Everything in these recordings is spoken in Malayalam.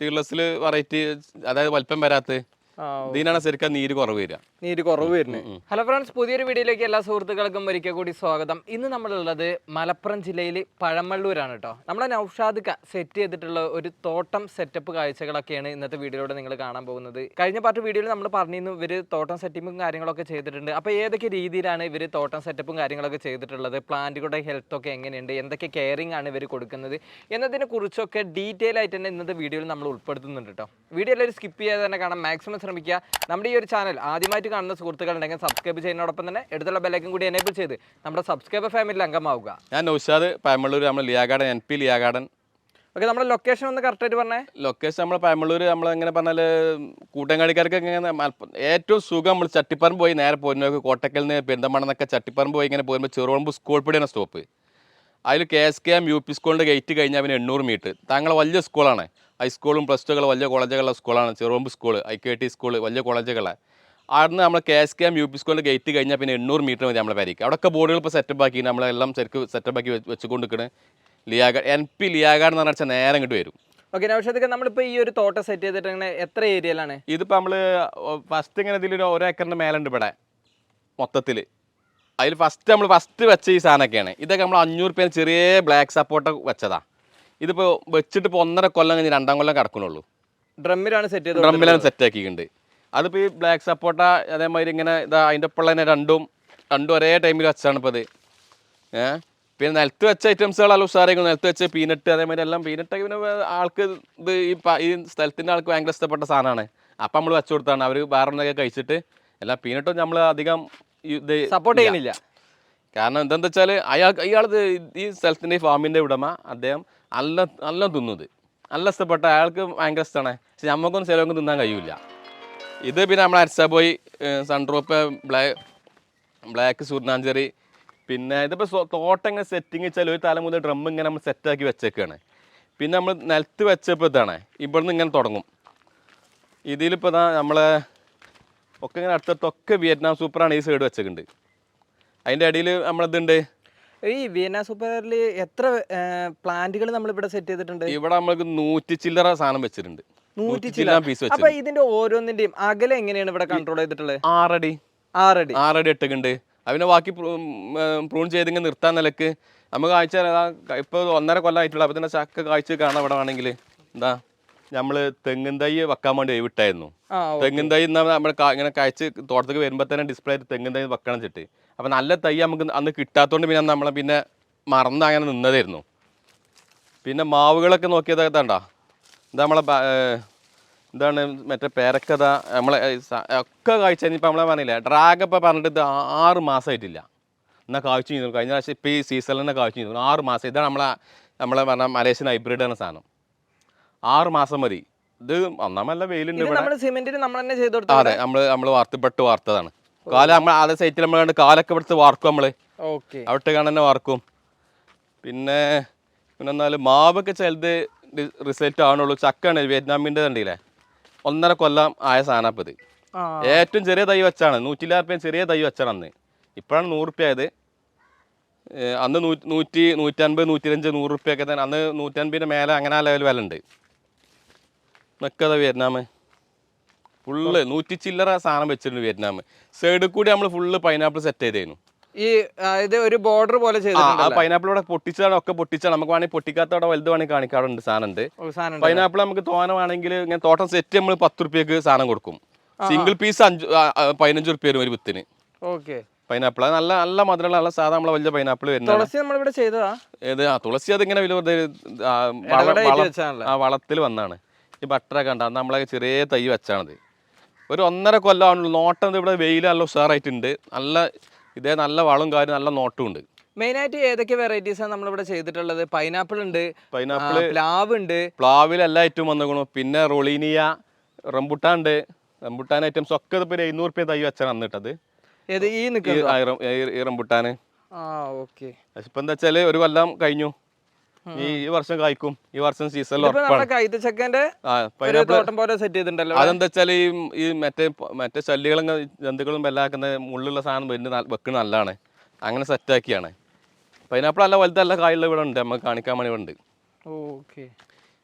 തീർലസിൽ വെറൈറ്റി അതായത് വലിപ്പം വരാത്ത ആ ഇതിനാണ് ശരിക്കും നീര് കുറവ് വരിക. നീര് കുറവ് വരുന്നത്. ഹലോ ഫ്രണ്ട്സ് പുതിയൊരു വീഡിയോയിലേക്ക് എല്ലാ സുഹൃത്തുക്കൾക്കും ഒരിക്കൽ കൂടി സ്വാഗതം. ഇന്ന് നമ്മളുള്ളത് മലപ്പുറം ജില്ലയിൽ പഴമള്ളൂരാണ് കേട്ടോ. നമ്മളെ നൗഷാദ് സെറ്റ് ചെയ്തിട്ടുള്ള ഒരു തോട്ടം സെറ്റപ്പ് കാഴ്ചകളൊക്കെയാണ് ഇന്നത്തെ വീഡിയോയിലൂടെ നിങ്ങൾ കാണാൻ പോകുന്നത്. കഴിഞ്ഞ പാർട്ട് വീഡിയോയിൽ നമ്മൾ പറഞ്ഞിരുന്നു ഇവർ തോട്ടം സെറ്റിപ്പും കാര്യങ്ങളൊക്കെ ചെയ്തിട്ടുണ്ട്. അപ്പോൾ ഏതൊക്കെ രീതിയിലാണ് ഇവർ തോട്ടം സെറ്റപ്പും കാര്യങ്ങളൊക്കെ ചെയ്തിട്ടുള്ളത്? പ്ലാന്റുകളുടെ ഹെൽത്ത് ഒക്കെ എങ്ങനെയുണ്ട്? എന്തൊക്കെ കെയറിംഗ് ആണ് ഇവർ കൊടുക്കുന്നത്? എന്നതിനെ കുറിച്ചൊക്കെ ഡീറ്റെയിൽ ആയിട്ട് തന്നെ ഇന്നത്തെ വീഡിയോയിൽ നമ്മൾ ഉൾപ്പെടുത്തുന്നുണ്ട് കേട്ടോ. വീഡിയോ എല്ലാവരും സ്കിപ്പ് ചെയ്യാതെ തന്നെ കാണാം. മാക്സിമം ശ്രമിക്കുക. നമ്മുടെ ഈ ഒരു ചാനൽ ആദ്യമായിട്ട് കാണുന്ന സുഹൃത്തുക്കൾ ഉണ്ടെങ്കിൽ സബ്സ്ക്രൈബ് ചെയ്യുന്നതോടൊപ്പം തന്നെ എടുത്തുള്ള ബെല്ലൈക്കും കൂടി എനേബിൾ ചെയ്ത് നമ്മുടെ സബ്സ്ക്രൈബർ ഫാമിലി അംഗമാവുക. ഞാൻ നൗഷാദ് പയമള്ളൂർ നമ്മൾ Liya garden N P Liya garden okay നമ്മുടെ ലൊക്കേഷൻ ഒന്ന് കറക്റ്റായിട്ട് പറഞ്ഞേ. ലൊക്കേഷൻ നമ്മൾ പയമള്ളൂർ നമ്മൾ എങ്ങനെ പറഞ്ഞാൽ കൂട്ടങ്ങാടിക്കാർക്ക് ഇങ്ങനെ ഏറ്റവും സുഖം നമ്മൾ ചട്ടിപ്പറമ്പ് പോയി നേരെ പോരുന്നവർക്ക് കോട്ടക്കൽ നിന്ന് പെരുന്തമണെന്നൊക്കെ ചട്ടിപ്പറമ്പ് പോയി ഇങ്ങനെ പോരുമ്പോൾ ചെറുപറമ്പ് സ്കൂൾ പടിയാണ് സ്റ്റോപ്പ് അതിൽ K S K M U P സ്കൂളിന്റെ ഗേറ്റ് കഴിഞ്ഞാൽ പിന്നെ എണ്ണൂറ് മീറ്റർ താങ്കൾ വലിയ സ്കൂളാണ് ഹൈസ്കൂളും പ്ലസ് ടു വലിയ കോളേജുകളുള്ള സ്കൂളാണ് Cherupamba school I K T school വലിയ കോളേജുകളെ അവിടുന്ന് നമ്മൾ K S K M U P സ്കൂളിന്റെ ഗേറ്റ് കഴിഞ്ഞാൽ പിന്നെ എണ്ണൂറ് മീറ്റർ മതി നമ്മളെ പരിക്ക്. അവിടെയൊക്കെ ബോർഡുകൾ ഇപ്പോൾ സെറ്റപ്പ് ആക്കി നമ്മളെല്ലാം ശരിക്കും സെറ്റപ്പ് ആക്കി വെച്ചുകൊണ്ട് നിൽക്കുന്നത് ലിയാഗാഡ് എൻ പി ലിയാഗാഡ് എന്ന് പറഞ്ഞാൽ നേരം ഇങ്ങോട്ട് വരും. ഓക്കെ നൗഷാദ് നമ്മളിപ്പോൾ ഈ ഒരു തോട്ടം സെറ്റ് ചെയ്തിട്ട് ഇങ്ങനെ എത്ര ഏരിയയിലാണ് ഇതിപ്പോൾ നമ്മൾ ഫസ്റ്റ് ഇങ്ങനെ ഇതിലൊരു ഒരു ഏക്കറിന്റെ മേലുണ്ട് ഇവിടെ മൊത്തത്തിൽ അതിൽ ഫസ്റ്റ് നമ്മൾ ഫസ്റ്റ് വെച്ച ഈ സാധനമൊക്കെയാണ്. ഇതൊക്കെ നമ്മൾ അഞ്ഞൂറ് പേര് ചെറിയ ബ്ലാക്ക് സപ്പോർട്ട് വെച്ചതാ. ഇതിപ്പോൾ വെച്ചിട്ട് ഇപ്പോൾ ഒന്നര കൊല്ലം കഴിഞ്ഞ് രണ്ടാം കൊല്ലം കിടക്കണുള്ളൂ. ഡ്രമ്മിലാണ് സെറ്റ് ചെയ്തത് ഡ്രമ്മിലാണ് സെറ്റ് ആക്കിയിട്ടുണ്ട്. അതിപ്പോൾ ഈ ബ്ലാക്ക് സപ്പോർട്ട അതേമാതിരി ഇങ്ങനെ ഇതാ അതിന്റെ ഒപ്പം തന്നെ രണ്ടും രണ്ടും ഒരേ ടൈമിൽ വെച്ചാണ് ഇപ്പോൾ അത് ഏഹ് പിന്നെ നിലത്ത് വെച്ച ഐറ്റംസുകളല്ല ഉഷാറായിരിക്കും നിലത്ത് വെച്ച പീനട്ട് അതേമാതിരി എല്ലാം പീനട്ട് പിന്നെ ആൾക്ക് ഇത് ഈ ഈ സ്ഥലത്തിന്റെ ആൾക്ക് ഭയങ്കര ഇഷ്ടപ്പെട്ട സാധനമാണ്. അപ്പം നമ്മൾ വെച്ചു കൊടുത്താണ്. അവർ വേറെ ഒന്നൊക്കെ കഴിച്ചിട്ട് എല്ലാം പീനട്ടും നമ്മൾ അധികം ഇത് സപ്പോർട്ട് ചെയ്യുന്നില്ല. കാരണം എന്താണെന്ന് വെച്ചാൽ അയാൾ ഇയാൾ ഈ സ്ഥലത്തിന്റെ ഫാമിന്റെ ഉടമ അദ്ദേഹം നല്ല നല്ല തിന്നത് നല്ല ഇഷ്ടപ്പെട്ട അയാൾക്ക് ഭയങ്കര ഇഷ്ടമാണ് പക്ഷെ നമുക്കൊന്നും ചിലവൊന്നും തിന്നാൻ കഴിയില്ല ഇത് പിന്നെ നമ്മൾ അരസ പോയി സൺഡ്രോപ്പ് ബ്ലാക്ക് ബ്ലാക്ക് സൂർണാഞ്ചേരി പിന്നെ ഇതിപ്പോൾ തോട്ടം ഇങ്ങനെ സെറ്റിങ് വെച്ചാൽ ഒരു തല മുതൽ ഡ്രം ഇങ്ങനെ നമ്മൾ സെറ്റാക്കി വെച്ചേക്കാണ്. പിന്നെ നമ്മൾ നിലത്ത് വെച്ചപ്പോൾ ഇതാണ്. ഇവിടുന്ന് ഇങ്ങനെ തുടങ്ങും. ഇതിലിപ്പോൾ ഇതാ നമ്മളെ ഒക്കെ ഇങ്ങനെ അടുത്തടുത്തൊക്കെ വിയറ്റ്നാം സൂപ്പറാണ് ഈ സൈഡ് വെച്ചിട്ടുണ്ട് അതിന്റെ ഇടയിൽ നമ്മളെന്തുണ്ട്? ഈ വിയന്ന സൂപ്പറിൽ എത്ര പ്ലാന്റുകൾ നമ്മൾ ഇവിടെ സെറ്റ് ചെയ്തിട്ടുണ്ട്? ഇവിടെ നമ്മൾക്ക് നൂറ്റി ചില്ലറ സാധനം വെച്ചിട്ടുണ്ട്. നൂറ്റി ചില്ലറ. പീസ് അപ്പൊ ഇതിന്റെ ഓരോന്നിന്റെയും അകലെ എങ്ങനെയാണ് ഇവിടെ കൺട്രോൾ ചെയ്തിട്ടുള്ളത്? ആറടി. ആറടി. ആറടി എട്ടുക്കുണ്ട് അതിനെ ബാക്കി പ്രൂൺ ചെയ്തിങ്ങനെ നിർത്താൻ നിലയ്ക്ക്. നമുക്ക് കാഴ്ച ഇപ്പോൾ ഒന്നര കൊല്ലം ആയിട്ടുള്ള. അപ്പോൾ തന്നെ ചക്ക കാഴ്ച കാണാം ഇവിടെ വേണമെങ്കിൽ എന്താ? നമ്മൾ തെങ്ങിൻ തൈ വെക്കാൻ വേണ്ടി വിട്ടായിരുന്നു. തെങ്ങിൻ തൈ നമ്മൾ ഇങ്ങനെ കഴിച്ച് തോട്ടത്തേക്ക് വരുമ്പോൾ തന്നെ ഡിസ്പ്ലേ ആയിട്ട് തെങ്ങിൻ തൈ വെക്കണം ചിട്ട്. അപ്പം നല്ല തൈ നമുക്ക് അന്ന് കിട്ടാത്തതുകൊണ്ട് പിന്നെ നമ്മളെ പിന്നെ മറന്ന് അങ്ങനെ നിന്നതായിരുന്നു. പിന്നെ മാവുകളൊക്കെ നോക്കിയത് ഇതാണ്ടാ? ഇതാ നമ്മളെ എന്താണ് മറ്റേ പേരക്കഥ നമ്മളെ ഒക്കെ കാഴ്ച ഇനിയിപ്പോൾ നമ്മളെ പറഞ്ഞില്ല ഡ്രാഗ് ഇപ്പോൾ പറഞ്ഞിട്ട് ഇത് ആറ് മാസമായിട്ടില്ല എന്നാൽ കാഴ്ച ചെയ്തു കഴിഞ്ഞ. പ്രാവശ്യം ഇപ്പോൾ ഈ സീസണിൽ തന്നെ കാഴ്ച ചെയ്തു ആറ് മാസം. ഇതാണ് നമ്മളെ നമ്മളെ പറഞ്ഞ മലേഷ്യൻ ഹൈബ്രിഡ് എന്ന സാധനം. ആറ് മാസം മതി. ഇത് ഒന്നാമല്ല വെയിലുണ്ട് നമ്മൾ സിമെന്റിന് നമ്മൾ തന്നെ ചെയ്ത് ആ, കൊടുത്തു അതെ നമ്മൾ നമ്മൾ വാർത്തപ്പെട്ട് വാർത്തതാണ്. കാല നമ്മൾ അതേ സൈറ്റിൽ നമ്മൾ കണ്ട് കാലൊക്കെ എടുത്ത് വാർക്കും നമ്മൾ. അവിടെ കാണാൻ തന്നെ വാർക്കും. പിന്നെ പിന്നെ എന്നാൽ മാവൊക്കെ ചിലത് റിസൾട്ട് ആണുള്ളൂ ചക്കാണ് വിയറ്റ്നാമിന്റെ കണ്ടില്ലേ? ഒന്നര കൊല്ലം ആയ സാധനപ്പത് ഏറ്റവും ചെറിയ തൈ വെച്ചാണ്. നൂറ്റിലാറ് റുപ്യ ചെറിയ തൈ വെച്ചാണ് അന്ന്. ഇപ്പോഴാണ് നൂറ് റുപ്യ ആയത് അന്ന് നൂറ്റി നൂറ്റി നൂറ്റൻപത് നൂറ്റിരഞ്ച് നൂറ് റുപ്യൊക്കെ തന്നെ. അന്ന് നൂറ്റൻപതിന്റെ മേലെ അങ്ങനെ ആ ലെവൽ വില ഉണ്ട് നിൽക്കത വിയറ്റ്നാമ്. ഫുള്ള് നൂറ്റി ചില്ലറ സാധനം വെച്ചിട്ടുണ്ട് വിയറ്റ്നാമ്. സൈഡിൽ കൂടി നമ്മൾ ഫുള്ള് പൈനാപ്പിൾ സെറ്റ് ചെയ്തേനു. ഈ ഇത് ഒരു ബോർഡർ പോലെ ആ പൈനാപ്പിൾ ഇവിടെ പൊട്ടിച്ചതാണ് ഒക്കെ പൊട്ടിച്ചാണ് നമുക്ക് വേണമെങ്കിൽ പൊട്ടിക്കാത്തവിടെ വലുത് വേണമെങ്കിൽ കാണിക്കാറുണ്ട് സാധനം ഉണ്ട് സാധനം പൈനാപ്പിൾ നമുക്ക് തോനമാണെങ്കിൽ ഇങ്ങനെ തോട്ടം സെറ്റ് നമ്മൾ പത്ത് റുപ്യക്ക് സാധനം കൊടുക്കും. സിംഗിൾ പീസ് അഞ്ച് പതിനഞ്ച് റുപ്യ വരും ഒരു വിത്തിന്. ഓക്കെ. പൈനാപ്പിൾ അത് നല്ല നല്ല മധുരമുള്ള നല്ല സാധാ നമ്മളെ വലിയ പൈനാപ്പിൾ വരുന്നത് തുളസി നമ്മളിവിടെ ചെയ്തതാ? ഏത്? ആ തുളസി അതിങ്ങനെ വലിയ വളത്തിൽ വന്നാണ്. ഈ ബട്ടറൊക്കെ ഉണ്ട് അന്ന് നമ്മളെ ചെറിയ തൈ വെച്ചാണത് ഒരു ഒന്നര കൊല്ലം ആണല്ലോ നോട്ടം ഇവിടെ വെയിൽ നല്ല ഉഷാറായിട്ടുണ്ട്. നല്ല ഇതേ നല്ല വളം കാര്യം നല്ല നോട്ടും ഉണ്ട്. മെയിനായിട്ട് ഏതൊക്കെ വെറൈറ്റീസ് ആണ് നമ്മളിവിടെ ചെയ്തിട്ടുള്ളത്? പൈനാപ്പിൾ ഉണ്ട് പൈനാപ്പിൾ പ്ലാവ് ഉണ്ട്. പ്ലാവിൽ എല്ലാ ഐറ്റവും വന്നേക്കണു. പിന്നെ റൊളീനിയ റംബുട്ടാൻ ഉണ്ട്. റംബുട്ടാൻ ഐറ്റംസ് ഒക്കെ ഇപ്പോൾ എഴുന്നൂറ് റുപ്യ തൈ വെച്ചാണ് അന്നിട്ടത് ഏത് ഈ നിൽക്കുന്നത് ആ, ഓക്കെ. ഇപ്പം എന്താ വെച്ചാൽ ഒരു കൊല്ലം കഴിഞ്ഞു. ഈ വർഷം കായ്ക്കും. ഈ വർഷം സീസൺ അതെന്താ വെച്ചാൽ ഈ ഈ മറ്റേ മറ്റേ ശല്യങ്ങളും ജന്തുക്കളും ആക്കുന്ന മുള്ളുള്ള സാധനം വരുന്ന വെക്കുന്ന നല്ലതാണ് അങ്ങനെ സെറ്റാക്കിയാണ് പൈനാപ്പിൾ നല്ല വലുതല്ല കായുള്ള ഇവിടെ ഉണ്ട്. നമുക്ക് കാണിക്കാൻ വേണ്ടി ഇവിടെ ഉണ്ട്. ഓക്കെ.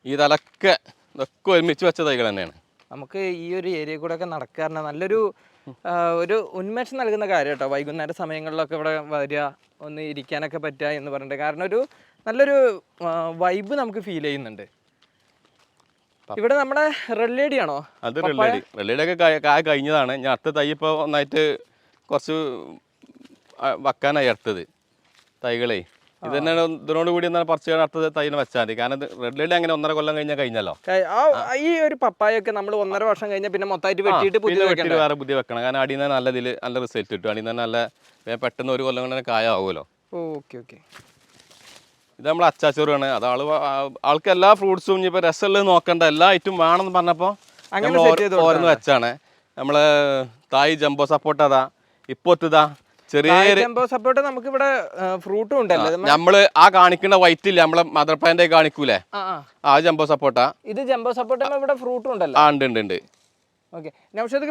ഈ തലക്കെ ഇതൊക്കെ ഒരുമിച്ച് വെച്ച തൈകൾ തന്നെയാണ്. നമുക്ക് ഈ ഒരു ഏരിയ കൂടെ ഒക്കെ നടക്കാറുണ്ട് നല്ലൊരു ഒരു ഉന്മേഷം നൽകുന്ന കാര്യം കേട്ടോ വൈകുന്നേര സമയങ്ങളിലൊക്കെ ഇവിടെ വരിക ഒന്ന് ഇരിക്കാനൊക്കെ പറ്റുക എന്ന് പറഞ്ഞിട്ട്. കാരണം ഒരു നല്ലൊരു വൈബ് നമുക്ക് ഫീൽ ചെയ്യുന്നുണ്ട്. ഇവിടെ നമ്മുടെ റെഡ് ലേഡി ആണോ? അത് റെല്ലേഡി റെല്ലേഡി ഒക്കെ കായ കഴിഞ്ഞതാണ്. ഞാൻ അടുത്ത തൈ ഇപ്പോൾ ഒന്നായിട്ട് കുറച്ച് വെക്കാനായി അടുത്തത്. തൈകളെ. ഇത് തന്നെയാണ് ഇതിനോട് കൂടി എന്നാൽ പറിച്ച് അടുത്തത് തൈനെ വെച്ചാൽ മതി. കാരണം റെഡ് ലേഡി അങ്ങനെ ഒന്നര കൊല്ലം കഴിഞ്ഞാൽ കഴിഞ്ഞല്ലോ. ഈ ഒരു പപ്പായൊക്കെ നമ്മൾ ഒന്നര വർഷം കഴിഞ്ഞാൽ പിന്നെ മൊത്തമായിട്ട് വെട്ടിയിട്ട് പുതിയ വെട്ടിയിട്ട് വേറെ പുതിയ വെക്കണം. കാരണം അടിയിൽ നിന്ന് നല്ല ഇതിൽ നല്ല റിസൾട്ട് കിട്ടും. അടിയിൽ നിന്ന് നല്ല പെട്ടെന്ന് ഒരു കൊല്ലം കൊണ്ട് തന്നെ കായ ആവുമല്ലോ ഓക്കെ ഓക്കെ. ഇത് നമ്മൾ അച്ചാച്ചോറാണ്. അത് ആൾ ആൾക്ക് എല്ലാ ഫ്രൂട്ട്സും ഇനിയിപ്പോൾ രസമുള്ളത് നോക്കണ്ട. എല്ലാ ഐറ്റും വേണമെന്ന് പറഞ്ഞപ്പോൾ അങ്ങനെ ഓരോന്ന് വെച്ചാണ്. നമ്മൾ തായ് ജംബോ സപ്പോർട്ട് അതാ. ഇപ്പൊത്തതാ ചെറിയ ജംബോ സപ്പോർട്ട് നമുക്ക് ഇവിടെ ഫ്രൂട്ടും ഉണ്ടല്ലോ. നമ്മൾ ആ കാണിക്കുന്ന വൈറ്റ് ഇല്ല നമ്മളെ മദർ പ്ലാന്റ് കാണിക്കൂലേ? ആ ജംബോ സപ്പോർട്ടാ ഇത് ജംബോ സപ്പോർട്ട് ഇവിടെ ഫ്രൂട്ടും ഉണ്ടല്ലോ. ആ ഉണ്ട് ഉണ്ട് ഉണ്ട്.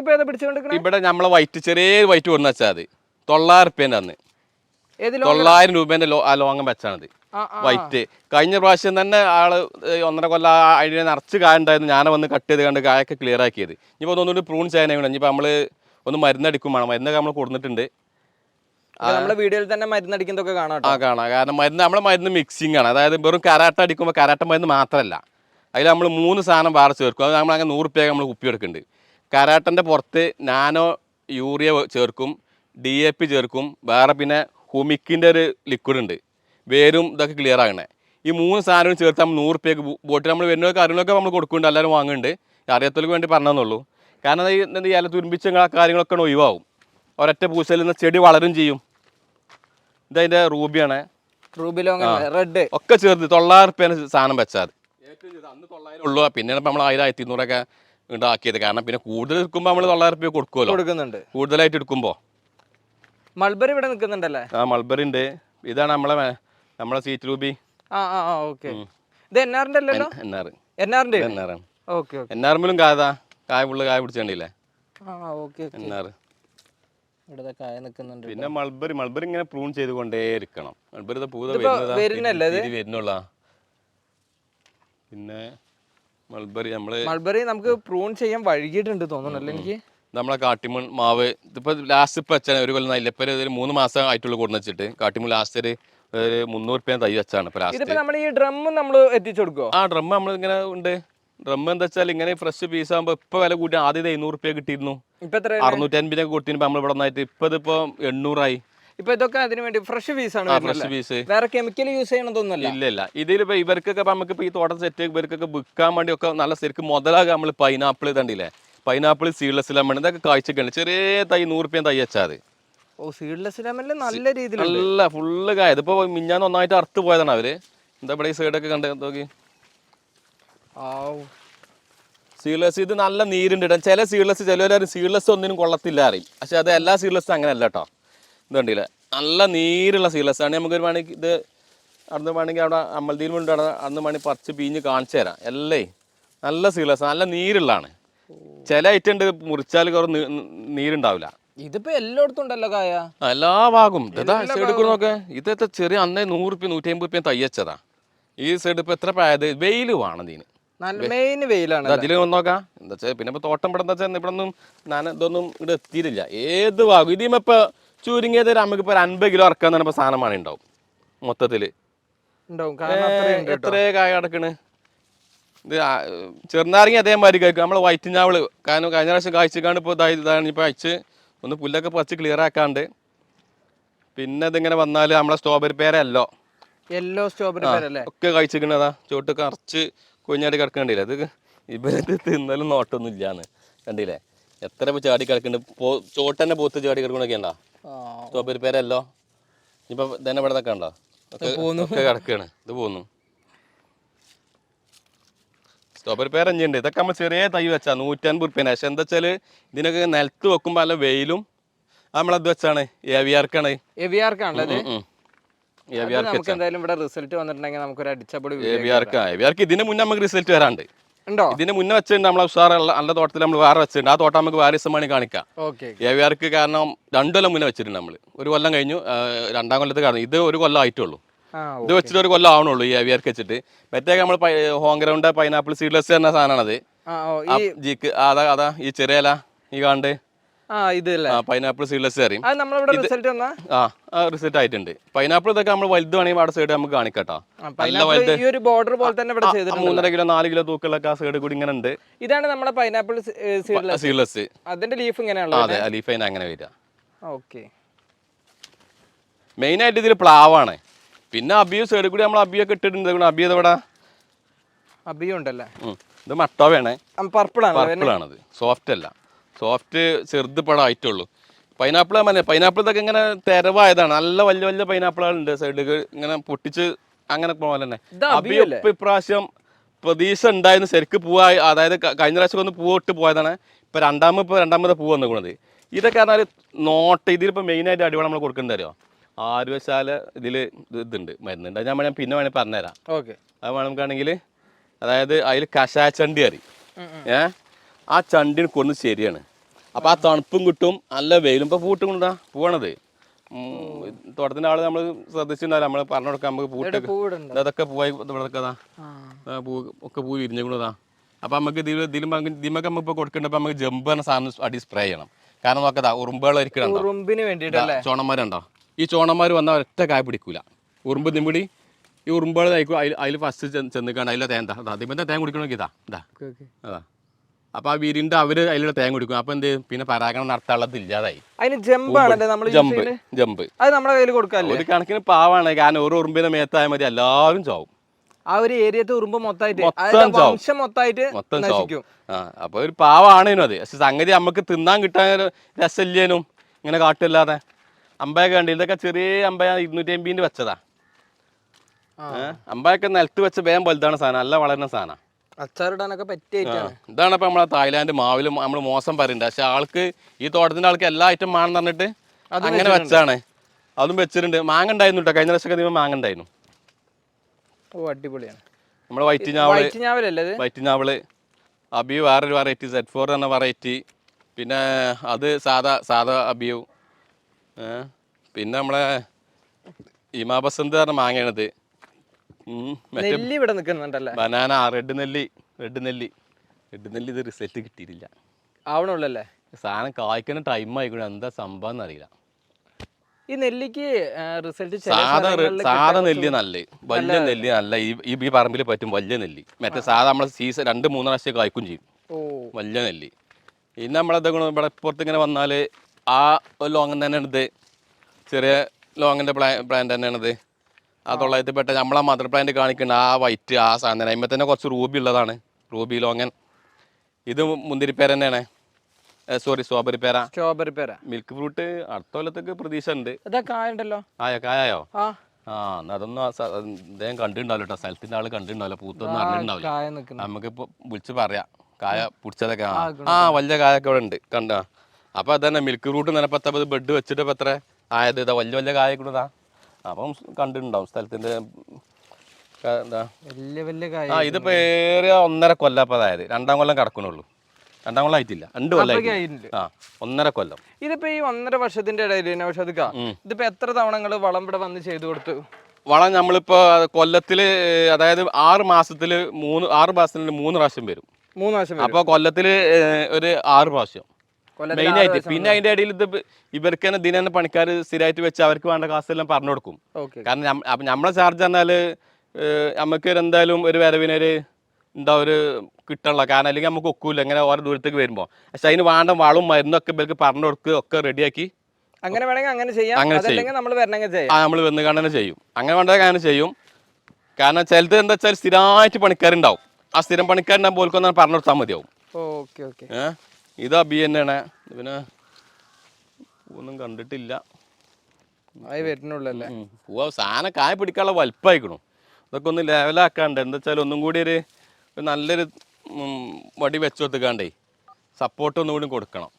ഇപ്പൊ ഇവിടെ നമ്മളെ വൈറ്റ് ചെറിയ വൈറ്റ് കൊണ്ടു വെച്ചാൽ മതി. തൊള്ളായിരം റുപ്യേന്റെ അന്ന്. തൊള്ളായിരം ആ ലോങ്ങം വെച്ചാണത് വൈറ്റ്. കഴിഞ്ഞ പ്രാവശ്യം തന്നെ ആൾ ഒന്നര കൊല്ലം ആ അതിനെ നിറച്ച് കായ ഉണ്ടായിരുന്നു. ഞാൻ വന്ന് കട്ട് ചെയ്ത് കണ്ട് കായൊക്കെ ക്ലിയർ ആക്കിയത്. ഇനിയിപ്പോൾ ഒന്നുകൂടി പ്രൂൺ ചെയ്യാനേ വേണം ഇനിയിപ്പോൾ നമ്മൾ ഒന്ന് മരുന്നടിക്കും വേണം. മരുന്നൊക്കെ നമ്മൾ കൊടുത്തിട്ടുണ്ട് നമ്മുടെ വീഡിയോയിൽ തന്നെ മരുന്നടിക്കുന്നതൊക്കെ കാണാം ആ കാണാം. കാരണം മരുന്ന് നമ്മളെ മരുന്ന് മിക്സിംഗ് ആണ്. അതായത് വെറും കരാട്ട അടിക്കുമ്പോൾ കരാട്ട മരുന്ന് മാത്രമല്ല. അതിൽ നമ്മൾ മൂന്ന് സാധനം വേറെ ചേർക്കും. അത് നമ്മൾ അങ്ങനെ നൂറ് റുപ്യ നമ്മൾ കുപ്പി എടുക്കുന്നുണ്ട്. കരാട്ടന്റെ പുറത്ത് നാനോ യൂറിയ ചേർക്കും. ഡി എ പി ചേർക്കും. വേറെ പിന്നെ ഹുമിക്കിന്റെ ഒരു ലിക്വിഡ് ഉണ്ട്. വേരും ഇതൊക്കെ ക്ലിയർ ആകണേ. ഈ മൂന്ന് സാധനവും ചേർത്ത് നമ്മൾ നൂറ് റുപ്യക്ക് ബോട്ടിൽ നമ്മൾ വരുന്നവർക്ക് കാര്യങ്ങളൊക്കെ നമ്മൾ കൊടുക്കുന്നുണ്ട് എല്ലാവരും വാങ്ങുന്നുണ്ട്. അറിയാത്തവർക്ക് വേണ്ടി പറഞ്ഞതെന്നുള്ളൂ കാരണം ഈ എന്താ ഇല തുരുമ്പിച്ച കാര്യങ്ങളൊക്കെ ഒഴിവാകും ഒരൊറ്റ പൂശയിൽ നിന്ന് ചെടി വളരും ചെയ്യും. ഇതതിന്റെ റൂബിയാണ്. റെഡ്. ഒക്കെ ചേർത്ത് തൊള്ളായിരം റുപ്യാണ് സാധനം വെച്ചാൽ. അന്ന് തൊള്ളായിരം ഉള്ളൂ. പിന്നെ നമ്മൾ ആയിരം ആയിരത്തി ഇരുന്നൂറൊക്കെ ഉണ്ടാക്കിയത് കാരണം പിന്നെ കൂടുതൽ എടുക്കുമ്പോൾ നമ്മൾ തൊള്ളായിരം റുപ്യ കൊടുക്കുമല്ലോ കൊടുക്കുന്നുണ്ട്. കൂടുതലായിട്ട് എടുക്കുമ്പോൾ മൾബറി ഇവിടെ നിൽക്കുന്നുണ്ടല്ലേ? ആ മൾബറി ഉണ്ട്. ഇതാണ് നമ്മളെ നമ്മളെ സീറ്റ് രൂപി ആ ആ ഓക്കെ. ഇത് എൻ ആറിന്റെ അല്ലല്ലോ? എൻ ആർ എൻ ആറിന്റെ എൻ ആർ ഓക്കെ ആറിലും കായതാ കായ ഫുള്ള് കായ പിടിച്ചേണ്ടില്ലേ? ആ ഓക്കെ എൻ ആർ ഇവിടെ കായ നിൽക്കുന്നുണ്ട് പിന്നെ മൾബറി മൾബറി ഇങ്ങനെ പ്രൂൺ ചെയ്തുകൊണ്ടേ ഇരിക്കണം. മൾബറി പൂത വരുന്നുള്ള പിന്നെ മൾബറി നമ്മൾ മൾബറി നമുക്ക് പ്രൂൺ ചെയ്യാൻ വഴുകിയിട്ടുണ്ട് തോന്നുന്നല്ലോ എനിക്ക്? നമ്മളെ കാട്ടിമൺ മാവ് ഇതിപ്പോ ലാസ്റ്റ് ഇപ്പൊ വെച്ചാണ് ഒരു കൊല്ലം ഇല്ല ഇപ്പൊ മൂന്ന് മാസം ആയിട്ടുള്ള കൊടുന്ന് വെച്ചിട്ട്. കാട്ടിമൺ ലാസ്റ്റ് ഒരു ഒരു മുന്നൂറ് രൂപയും തൈ വെച്ചാണ് ഇപ്പൊ ലാസ്റ്റ് നമ്മൾ ഈ ഡ്രം നമ്മൾ എത്തിച്ചു കൊടുക്കുമോ ആ ഡ്രം നമ്മൾ ഇങ്ങനെ ഉണ്ട്. ഡ്രം എന്താ വെച്ചാൽ ഇങ്ങനെ ഫ്രഷ് പീസ് ആകുമ്പോൾ ഇപ്പൊ വില കൂട്ടി ആദ്യം എഴുന്നൂറ് രൂപ കിട്ടിയിരുന്നു. അറുന്നൂറ്റി അൻപതിനൊക്കെ കൊടുത്തിരുന്നു നമ്മൾ ഇവിടെ നിന്നായിട്ട് ഇപ്പൊ ഇതിപ്പോ എണ്ണൂറായി. ഇപ്പൊ ഇതൊക്കെ അതിന് വേണ്ടി ഫ്രഷ് പീസ് ആണ് ഫ്രഷ് പീസ് വേറെ കെമിക്കൽ യൂസ് ചെയ്യണതൊന്നുമല്ല. ഇല്ല ഇല്ല. ഇതിലിപ്പോ ഇവർക്കൊക്കെ നമുക്ക് ഇപ്പൊ ഈ തോട്ടം സെറ്റ് ഇവർക്കൊക്കെ വിൽക്കാൻ വേണ്ടി ഒക്കെ നല്ല ശരിക്കും മുതലാകെ നമ്മൾ പൈനാപ്പിൾ തണ്ടില്ലേ പൈനാപ്പിൾ സീഡ്ലെസ് ലെമൺ ഇതൊക്കെ കാഴ്ചക്കാണ് ചെറിയ തൈ നൂറ് രൂപയും തൈ വെച്ചാൽ ഓ സീഡ്ലെസ് ലെമനിൽ നല്ല രീതിയിൽ നല്ല ഫുള്ള് കായ ഇതിപ്പോ മിഞ്ഞാന്ന് ഒന്നായിട്ട് അറുത്ത് പോയതാണ് അവർ. എന്താ ഇവിടെ ഈ സൈഡൊക്കെ കണ്ട് നോക്കി. സീഡ്ലെസ് ഇത് നല്ല നീരുണ്ട് ഇടാൻ ചില സീഡ്ലെസ് ചിലവരും സീഡ്ലെസ് ഒന്നിനും കൊള്ളത്തില്ല അറിയും പക്ഷെ അത് എല്ലാ സീഡ്ലെസ് അങ്ങനെയല്ല കേട്ടോ ഇത് കണ്ടില്ല? നല്ല നീരുള്ള സീഡ്ലെസ് ആണ്. നമുക്ക് ഒരു വേണമെങ്കിൽ ഇത് അന്ന് വേണമെങ്കിൽ അവിടെ കൊണ്ട് അവിടെ. അന്ന് വേണമെങ്കിൽ പറിച്ച് പീഞ്ഞ് കാണിച്ചു തരാം. അല്ലേ നല്ല സീഡ്ലെസ് നല്ല നീരുള്ളതാണ്. ചില ഐറ്റം ഉണ്ട് മുറിച്ചാൽ കുറേ നീരുണ്ടാവില്ല. ഇതിപ്പോ എല്ലായിടത്തും ഉണ്ടല്ലോ കായ. എല്ലാ ഭാഗവും. ഇതാ സൈഡ് നോക്കെ. ഇതത്തെ ചെറിയ അന്നേ നൂറ് റുപ്യ നൂറ്റി അമ്പത് റുപ്യ തയ്യച്ചതാ. ഈ സൈഡ് ഇപ്പൊ എത്ര പായത്? വെയിൽ വേണം ഇതിന്. മെയിൻ വെയിലാണ് അതിൽ നോക്കാം. എന്താ വെച്ചാൽ പിന്നെ ഇപ്പൊ തോട്ടം ഇവിടെ എന്താ വെച്ചാൽ ഇവിടെ ഒന്നും ഞാൻ ഇതൊന്നും ഇവിടെ എത്തിയില്ല ഏത് ഭാഗം ഇതിമ ഇപ്പൊ ചുരുങ്ങിയത് നമുക്ക് ഇപ്പൊ ഒരു അൻപത് കിലോ ഇറക്കാൻ തന്നെ സാധനമാണ് ഉണ്ടാവും. മൊത്തത്തിൽ എത്ര കായ കിടക്കണ്? ഇത് ചെറുനാരങ്ങി അതേമാതിരി കഴിക്കും. നമ്മൾ വൈറ്റ് ഞാവൾ കാരണം കഴിഞ്ഞ പ്രാവശ്യം കാഴ്ചക്കാണ് ഇപ്പോൾ ഇതായി ഇതാണ് ഇപ്പോൾ അയച്ച് ഒന്ന് പുല്ലൊക്കെ പറിച്ച് ക്ലിയർ ആക്കാണ്ട്. പിന്നെ ഇതിങ്ങനെ വന്നാൽ നമ്മളെ സ്ട്രോബെറി പേരല്ലോ യെല്ലോ സ്ട്രോബെറി പേരല്ലേ ഒക്കെ കഴിച്ചിരിക്കണതാ ചോട്ട് കറച്ച് കുഞ്ഞാടി കിടക്കണ്ടില്ല ഇത് ഇവരത് തിന്നലും നോട്ടൊന്നും ഇല്ലാന്ന്. കണ്ടില്ലേ? എത്ര ചാടി കിടക്കുന്നുണ്ട് പോ ചോട്ട് തന്നെ പോത്ത് ചാടി കിടക്കണൊക്കെ ഉണ്ടോ? സ്ട്രോബെറി പേരല്ലോ ഇപ്പൊ തന്നെ ഇവിടെ നിൽക്കണ്ടോ ഒക്കെ കിടക്കാണ് ഇത് പോന്നു. സ്ട്രോബെറി പേർ അഞ്ചുണ്ട് ഇതൊക്കെ നമ്മൾ ചെറിയ തൈ വെച്ചാൽ നൂറ്റൻപത് റുപ്യന് പക്ഷെ എന്താ വെച്ചാൽ ഇതിനൊക്കെ നിലത്ത് വെക്കുമ്പോൾ നല്ല വെയിലും നമ്മളത് വെച്ചാണ്. ഏവിയാർക്കാണ്. എവിയാർക്കാണല്ലേ നമുക്ക് എന്തായാലും ഇവിടെ റിസൾട്ട് വന്നിട്ടുണ്ടെങ്കിൽ നമുക്കൊരു അടിച്ചപ്പൊടി വീഡിയോ ഏവിയാർക്ക് ഏവിയാർക്ക് ഇതിന് മുന്നേ നമുക്ക് റിസൾട്ട് വരാണ്ട്. ഉണ്ടോ? ഇതിന് മുന്നേ വെച്ചിട്ടുണ്ട് നമ്മളെ ഉഷാറുള്ള നല്ല തോട്ടത്തിൽ നമ്മൾ വേറെ വെച്ചിട്ടുണ്ട്. ആ തോട്ടം നമുക്ക് വേറെ ദിവസം വേണമെങ്കിൽ കാണിക്കാം. ഓക്കെ ഏവിയാർക്ക് കാരണം രണ്ടു കൊല്ലം മുന്നേ വെച്ചിട്ടുണ്ട് നമ്മൾ ഒരു കൊല്ലം കഴിഞ്ഞു രണ്ടാം കൊല്ലത്ത് കാരണം ഇത് ഒരു കൊല്ലം ആയിട്ടുള്ളൂ. ഇത് വെച്ചിട്ട് ഒരു കൊല്ലം ആവണുള്ളൂ ഈ അവിയർക്ക് വെച്ചിട്ട്. മറ്റേ നമ്മൾ ഹോം ഗ്രൗണ്ട് പൈനാപ്പിൾ സീഡ്ലെസ് തന്നെ സാധനമാണത്. ജീക്ക് അതാ അതാ ഈ ചെറിയ ഇല ഈ കാണ്ട്. പൈനാപ്പിൾ സീഡ്ലെസ് വന്നാ? ആ റിസൾട്ട് ആയിട്ടുണ്ട്. പൈനാപ്പിൾ ഇതൊക്കെ നമ്മൾ വലുത് വേണമെങ്കിൽ അവിടെ സൈഡ് നമുക്ക് കാണിക്കട്ടോ. ബോർഡർ പോലെ തന്നെ ഇവിടെ മൂന്നര കിലോ നാല് കിലോ തൂക്കലൊക്കെ ആ സൈഡ് കൂടി ഇങ്ങനെ ഉണ്ട്. ഇതാണ് നമ്മുടെ പൈനാപ്പിൾ സീഡ്ലെസ് അതിന്റെ ലീഫ് ഇങ്ങനെയുള്ളത് അതെ ലീഫ് അങ്ങനെ വരിക. ഓക്കെ മെയിനായിട്ട് ഇതിൽ പ്ലാവാണ്. പിന്നെ അബിയ സൈഡിൽ കൂടി നമ്മൾ അബിയൊക്കെ ഇട്ടിട്ടുണ്ട്. ഇവിടെ? അബിയ ഇവിടെ ഉണ്ടല്ലേ ഇത് മട്ട പർപ്പിൾ ആണ്. പർപ്പിളാണത് സോഫ്റ്റ് അല്ല. സോഫ്റ്റ് ചെറുത് പഴം ആയിട്ടുള്ളൂ. പൈനാപ്പിൾ മതി പൈനാപ്പിൾ ഇതൊക്കെ ഇങ്ങനെ തെരവായതാണ്. നല്ല വലിയ വലിയ പൈനാപ്പിളുകളുണ്ട് സൈഡിൽ ഇങ്ങനെ പൊട്ടിച്ച് അങ്ങനെ പോലെ തന്നെ. അബിയ ഇപ്രാവശ്യം പ്രതീക്ഷ ഉണ്ടായിരുന്നു. ശരിക്ക് പൂവാ. അതായത് കഴിഞ്ഞ പ്രാവശ്യം ഒന്ന് പൂവിട്ട് പോയതാണ്. ഇപ്പൊ രണ്ടാമത് ഇപ്പൊ രണ്ടാമത് പൂ വന്നിരിക്കുന്നത് ഇതൊക്കെ പറഞ്ഞാൽ നോട്ട് ഇതിലിപ്പോ മെയിനായിട്ട് അടിവളം നമ്മൾ കൊടുക്കേണ്ടി വരുമോ ആരുവശാല ഇതിൽ ഇതുണ്ട് മരുന്നുണ്ട്. അത് ഞാൻ പിന്നെ വേണമെങ്കിൽ പറഞ്ഞുതരാം. ഓക്കെ. അത് വേണമെങ്കിൽ അതായത് അതിൽ കഷായ ചണ്ടി അറി ഏ? ആ ചണ്ടിന് കൊണ്ട് ശരിയാണ്. അപ്പം ആ തണുപ്പും കിട്ടും നല്ല വെയിലും. ഇപ്പം പൂട്ടും കൊണ്ടാ പോണത് തോട്ടത്തിന്റെ ആൾ നമ്മൾ ശ്രദ്ധിച്ചിട്ടുണ്ടാവില്ല. നമ്മൾ പറഞ്ഞു കൊടുക്കാം നമുക്ക് പൂട്ട് അതൊക്കെ പൂവായി ഇവിടെ പൂ ഒക്കെ പൂ വിരിഞ്ഞുകൊണ്ടതാ അപ്പൊ നമുക്ക് ഇതിൽ ഇതിലും ഇതിമൊക്കെ നമുക്ക് ഇപ്പോൾ കൊടുക്കേണ്ടപ്പോ നമുക്ക് ജമ്പ് എന്ന സാധനം അടി സ്പ്രേ ചെയ്യണം. കാരണം നോക്കതാ ഉറുമ്പുകൾ ഒരിക്കലും ചോണന്മാരുണ്ടോ? ഈ ചോണന്മാർ വന്നാൽ ഒറ്റ കായ പിടിക്കൂല. ഉറുമ്പ് നിമ്പിടി ഈ ഉറുമ്പുകൾ നയിക്കും അതിൽ അതിൽ ഫസ്റ്റ് ചെന്നിക്കാണ് അതിലെ തേൻ അതാ അതിന്റെ തേൻ കുടിക്കണമെങ്കിൽ ഇതാ ഇതാ. അതാ. അപ്പൊ ആ വീരിന്റെ അവർ അതിലൂടെ തേങ്ങ കുടിക്കും. അപ്പൊ എന്ത് പിന്നെ പരാഗണം നടത്താനുള്ളത് ഇല്ലാതായി. അതിന് ജമ്പാണല്ലേ നമ്മൾ ജമ്പ് ജമ്പ്. അത് നമ്മുടെ കയ്യിൽ കൊടുക്കാല്ലേ? ഒരു കണക്കിന് പാവാണ്. കാരണം ഒരു ഉറുമ്പിനെ മേത്തായ മതി. എല്ലാവരും ചാവും. ആ ഒരു ഏരിയത്തെ ഉറുമ്പ് മൊത്തമായിട്ട് മൊത്തം ചാവും. വംശം മൊത്തമായിട്ട് മൊത്തം ചാവും. നശിക്കും. ആ അപ്പോൾ ഒരു പാവാണേനും അത് പക്ഷെ സംഗതി നമുക്ക് തിന്നാൻ കിട്ടാൻ രസമില്ലേനും? ഇങ്ങനെ കാട്ടില്ലാതെ? അമ്പയൊക്കെ കണ്ടി ഇതൊക്കെ ചെറിയ അമ്പയ ഇരുന്നൂറ്റി അമ്പതിന്റെ വെച്ചതാ? അമ്പയൊക്കെ നിലത്ത് വെച്ച വേഗം വലുതാണ് സാധനം. നല്ല വളരുന്ന സാധനം. അച്ചാറിടാനൊക്കെ ഇതാണ് ഇപ്പൊ നമ്മളെ തായ്ലാന്റ് മാവിൽ നമ്മൾ മോശം പറയുന്നുണ്ട് പക്ഷെ ആൾക്ക് ഈ തോട്ടത്തിന്റെ ആൾക്ക് എല്ലാ ഐറ്റം മാണെന്ന് പറഞ്ഞിട്ട് അങ്ങനെ വെച്ചാണ്. അതും വെച്ചിട്ടുണ്ട്. മാങ്ങ ഉണ്ടായിരുന്നു കേട്ടോ കഴിഞ്ഞ വർഷമൊക്കെ നിങ്ങൾ മാങ്ങ ഉണ്ടായിരുന്നു. ഓ അടിപൊളിയാണ്. നമ്മുടെ വൈറ്റിഞ്ഞാവൾ വൈറ്റ് ഞാവലല്ലേ ഇത്? വൈറ്റ് ഞാവൾ അബിയു വേറൊരു വെറൈറ്റി സെറ്റ് ഫോർ എന്ന വെറൈറ്റി പിന്നെ അത് സാധാ സാധാ അബിയു? പിന്നെ നമ്മളെ ഇമാബസന്ത് പറഞ്ഞ മാങ്ങയാണിത്. നെല്ലി ഇവിടെ നിൽക്കുന്നുണ്ടല്ലേ ബനാന റെഡ് നെല്ലി റെഡ് നെല്ലി. റെഡ് നെല്ലി ഇത് റിസൾട്ട് കിട്ടിയിട്ടില്ല. ആവണുള്ളല്ലേ? സാധനം കായ്ക്കുന്ന ടൈം ആയിക്കൂടെ എന്താ സംഭവം എന്നറിയില്ല. ഈ നെല്ലിക്ക് റിസൾട്ട് സാധാ സാധാ നെല്ലി നല്ല? വലിയ നെല്ലി നല്ല ഈ ഈ- പറമ്പിൽ പറ്റും വലിയ നെല്ലി. മറ്റേ സാധാ നമ്മളെ സീസൺ രണ്ട് മൂന്ന് പ്രാവശ്യം കായ്ക്കും ചെയ്യും. വലിയ നെല്ലി. പിന്നെ നമ്മളത് ഇവിടെ പുറത്ത് ഇങ്ങനെ വന്നാൽ ആ ഒരു ലോങ്ങൻ തന്നെയാണ് ഇത്. ചെറിയ ലോങ്ങിന്റെ പ്ലാ പ്ലാന്റ് തന്നെയാണിത് ആ തൊള്ളായിരത്തി പെട്ട നമ്മളെ മദർ പ്ലാന്റ് കാണിക്കുന്ന ആ വൈറ്റ് ആ സാധനം തന്നെ. അതിന്മേൽ തന്നെ കുറച്ച് റൂബി ഉള്ളതാണ്. റൂബി ലോങ്ങൻ ഇത് മുന്തിരിപ്പേര തന്നെയാണ്. സോറി സ്ട്രോബെറി പേര. സ്ട്രോബെറി പേര. മിൽക്ക് ഫ്രൂട്ട് അടുത്ത കൊല്ലത്തേക്ക് പ്രതീക്ഷ ഉണ്ട് കായുണ്ടല്ലോ ആയോ കായോ ആ. അതൊന്നും അദ്ദേഹം കണ്ടിട്ടുണ്ടാവില്ല കേട്ടോ സ്ഥലത്തിന്റെ ആൾ കണ്ടിട്ടുണ്ടാവില്ല. പൂത്തൊന്നും അറിഞ്ഞിട്ടുണ്ടാവില്ല. നമുക്കിപ്പോ വിളിച്ച് പറയാം. കായ പിടിച്ചതൊക്കെ ആ വലിയ കായൊക്കെ ഇവിടെ ഉണ്ട് കണ്ട? അപ്പൊ അതന്നെ മിൽക്ക് റൂട്ട് ഫ്രൂട്ട് നിലപ്പത്തപ്പത് ബെഡ് വെച്ചിട്ട് ഇപ്പൊ എത്ര ആയത്? ഇതാ വലിയ വലിയ കായ കൂടാ അപ്പം കണ്ടിട്ടുണ്ടാവും സ്ഥലത്തിന്റെ ക- എന്താ? വലിയ വലിയ കായ ആ ഇതിപ്പോ ഏറിയ ഒന്നര കൊല്ലം അപ്പം അതായത് രണ്ടാം കൊല്ലം കിടക്കണുള്ളൂ. രണ്ടാം കൊല്ലം ആയിട്ടില്ല. രണ്ട് കൊല്ലം. ആ ഒന്നര കൊല്ലം. ഇതിപ്പോ ഈ ഒന്നര വർഷത്തിന്റെ ഇടയിൽ നൗഷാദിക്ക ഇതിപ്പോ എത്ര തവണ നിങ്ങൾ വളം ഇവിടെ വന്ന് ചെയ്തു കൊടുത്തു? വളം നമ്മളിപ്പോ കൊല്ലത്തിൽ അതായത് ആറ് മാസത്തിൽ മൂന്ന് ആറ് മാസത്തിൽ മൂന്ന് പ്രാവശ്യം വരും. മൂന്ന് പ്രാവശ്യം. അപ്പൊ കൊല്ലത്തിൽ ഒരു ആറ് പ്രാവശ്യം. മെയിൻ ആയിട്ട്. പിന്നെ അതിന്റെ ഇടയിൽ ഇത് ഇവർക്ക് തന്നെ ദിനം പണിക്കാർ സ്ഥിരമായിട്ട് വെച്ച് അവർക്ക് വേണ്ട കാശെല്ലാം പറഞ്ഞു കൊടുക്കും. കാരണം നമ്മളെ ചാർജ് പറഞ്ഞാൽ ഏഹ്, നമുക്ക് എന്തായാലും ഒരു വരവിനൊരു എന്താ ഒരു കിട്ടണല്ലോ. കാരണം അല്ലെങ്കിൽ നമുക്ക് ഒക്കൂല. ഇങ്ങനെ ഓരോ ദൂരത്തേക്ക് വരുമ്പോൾ പക്ഷെ അതിന് വേണ്ട വളവും മരുന്നും ഒക്കെ ഇവർക്ക് പറഞ്ഞു കൊടുക്കുക ഒക്കെ റെഡിയാക്കി. അങ്ങനെ വേണമെങ്കിൽ അങ്ങനെ ചെയ്യാം. അങ്ങനെ ചെയ്യാം. ആ നമ്മൾ വന്ന് കാണാൻ ചെയ്യും. അങ്ങനെ വേണ്ട അങ്ങനെ ചെയ്യും. കാരണം ചിലത് എന്താ വെച്ചാൽ സ്ഥിരമായിട്ട് പണിക്കാരുണ്ടാവും. ആ സ്ഥിരം പണിക്കാരുണ്ടാകുമ്പോൾ ഓൽക്കൊന്നും പറഞ്ഞു കൊടുത്താൽ മതിയാവും. Okay okay. ഏ? ഇത് അബി തന്നെയാണ്. പിന്നെ ഒന്നും കണ്ടിട്ടില്ല. വരുന്നുള്ളല്ലേ. പൂവ് സാധനം കായ പിടിക്കാനുള്ള വലുപ്പമായിക്കണു ഇതൊക്കെ ഒന്ന് ലെവലാക്കാണ്ട് എന്താ വെച്ചാൽ ഒന്നും കൂടി ഒരു നല്ലൊരു വടി വെച്ച് വെത്തുക്കാണ്ടേ സപ്പോർട്ട് ഒന്നുകൂടി കൊടുക്കണം.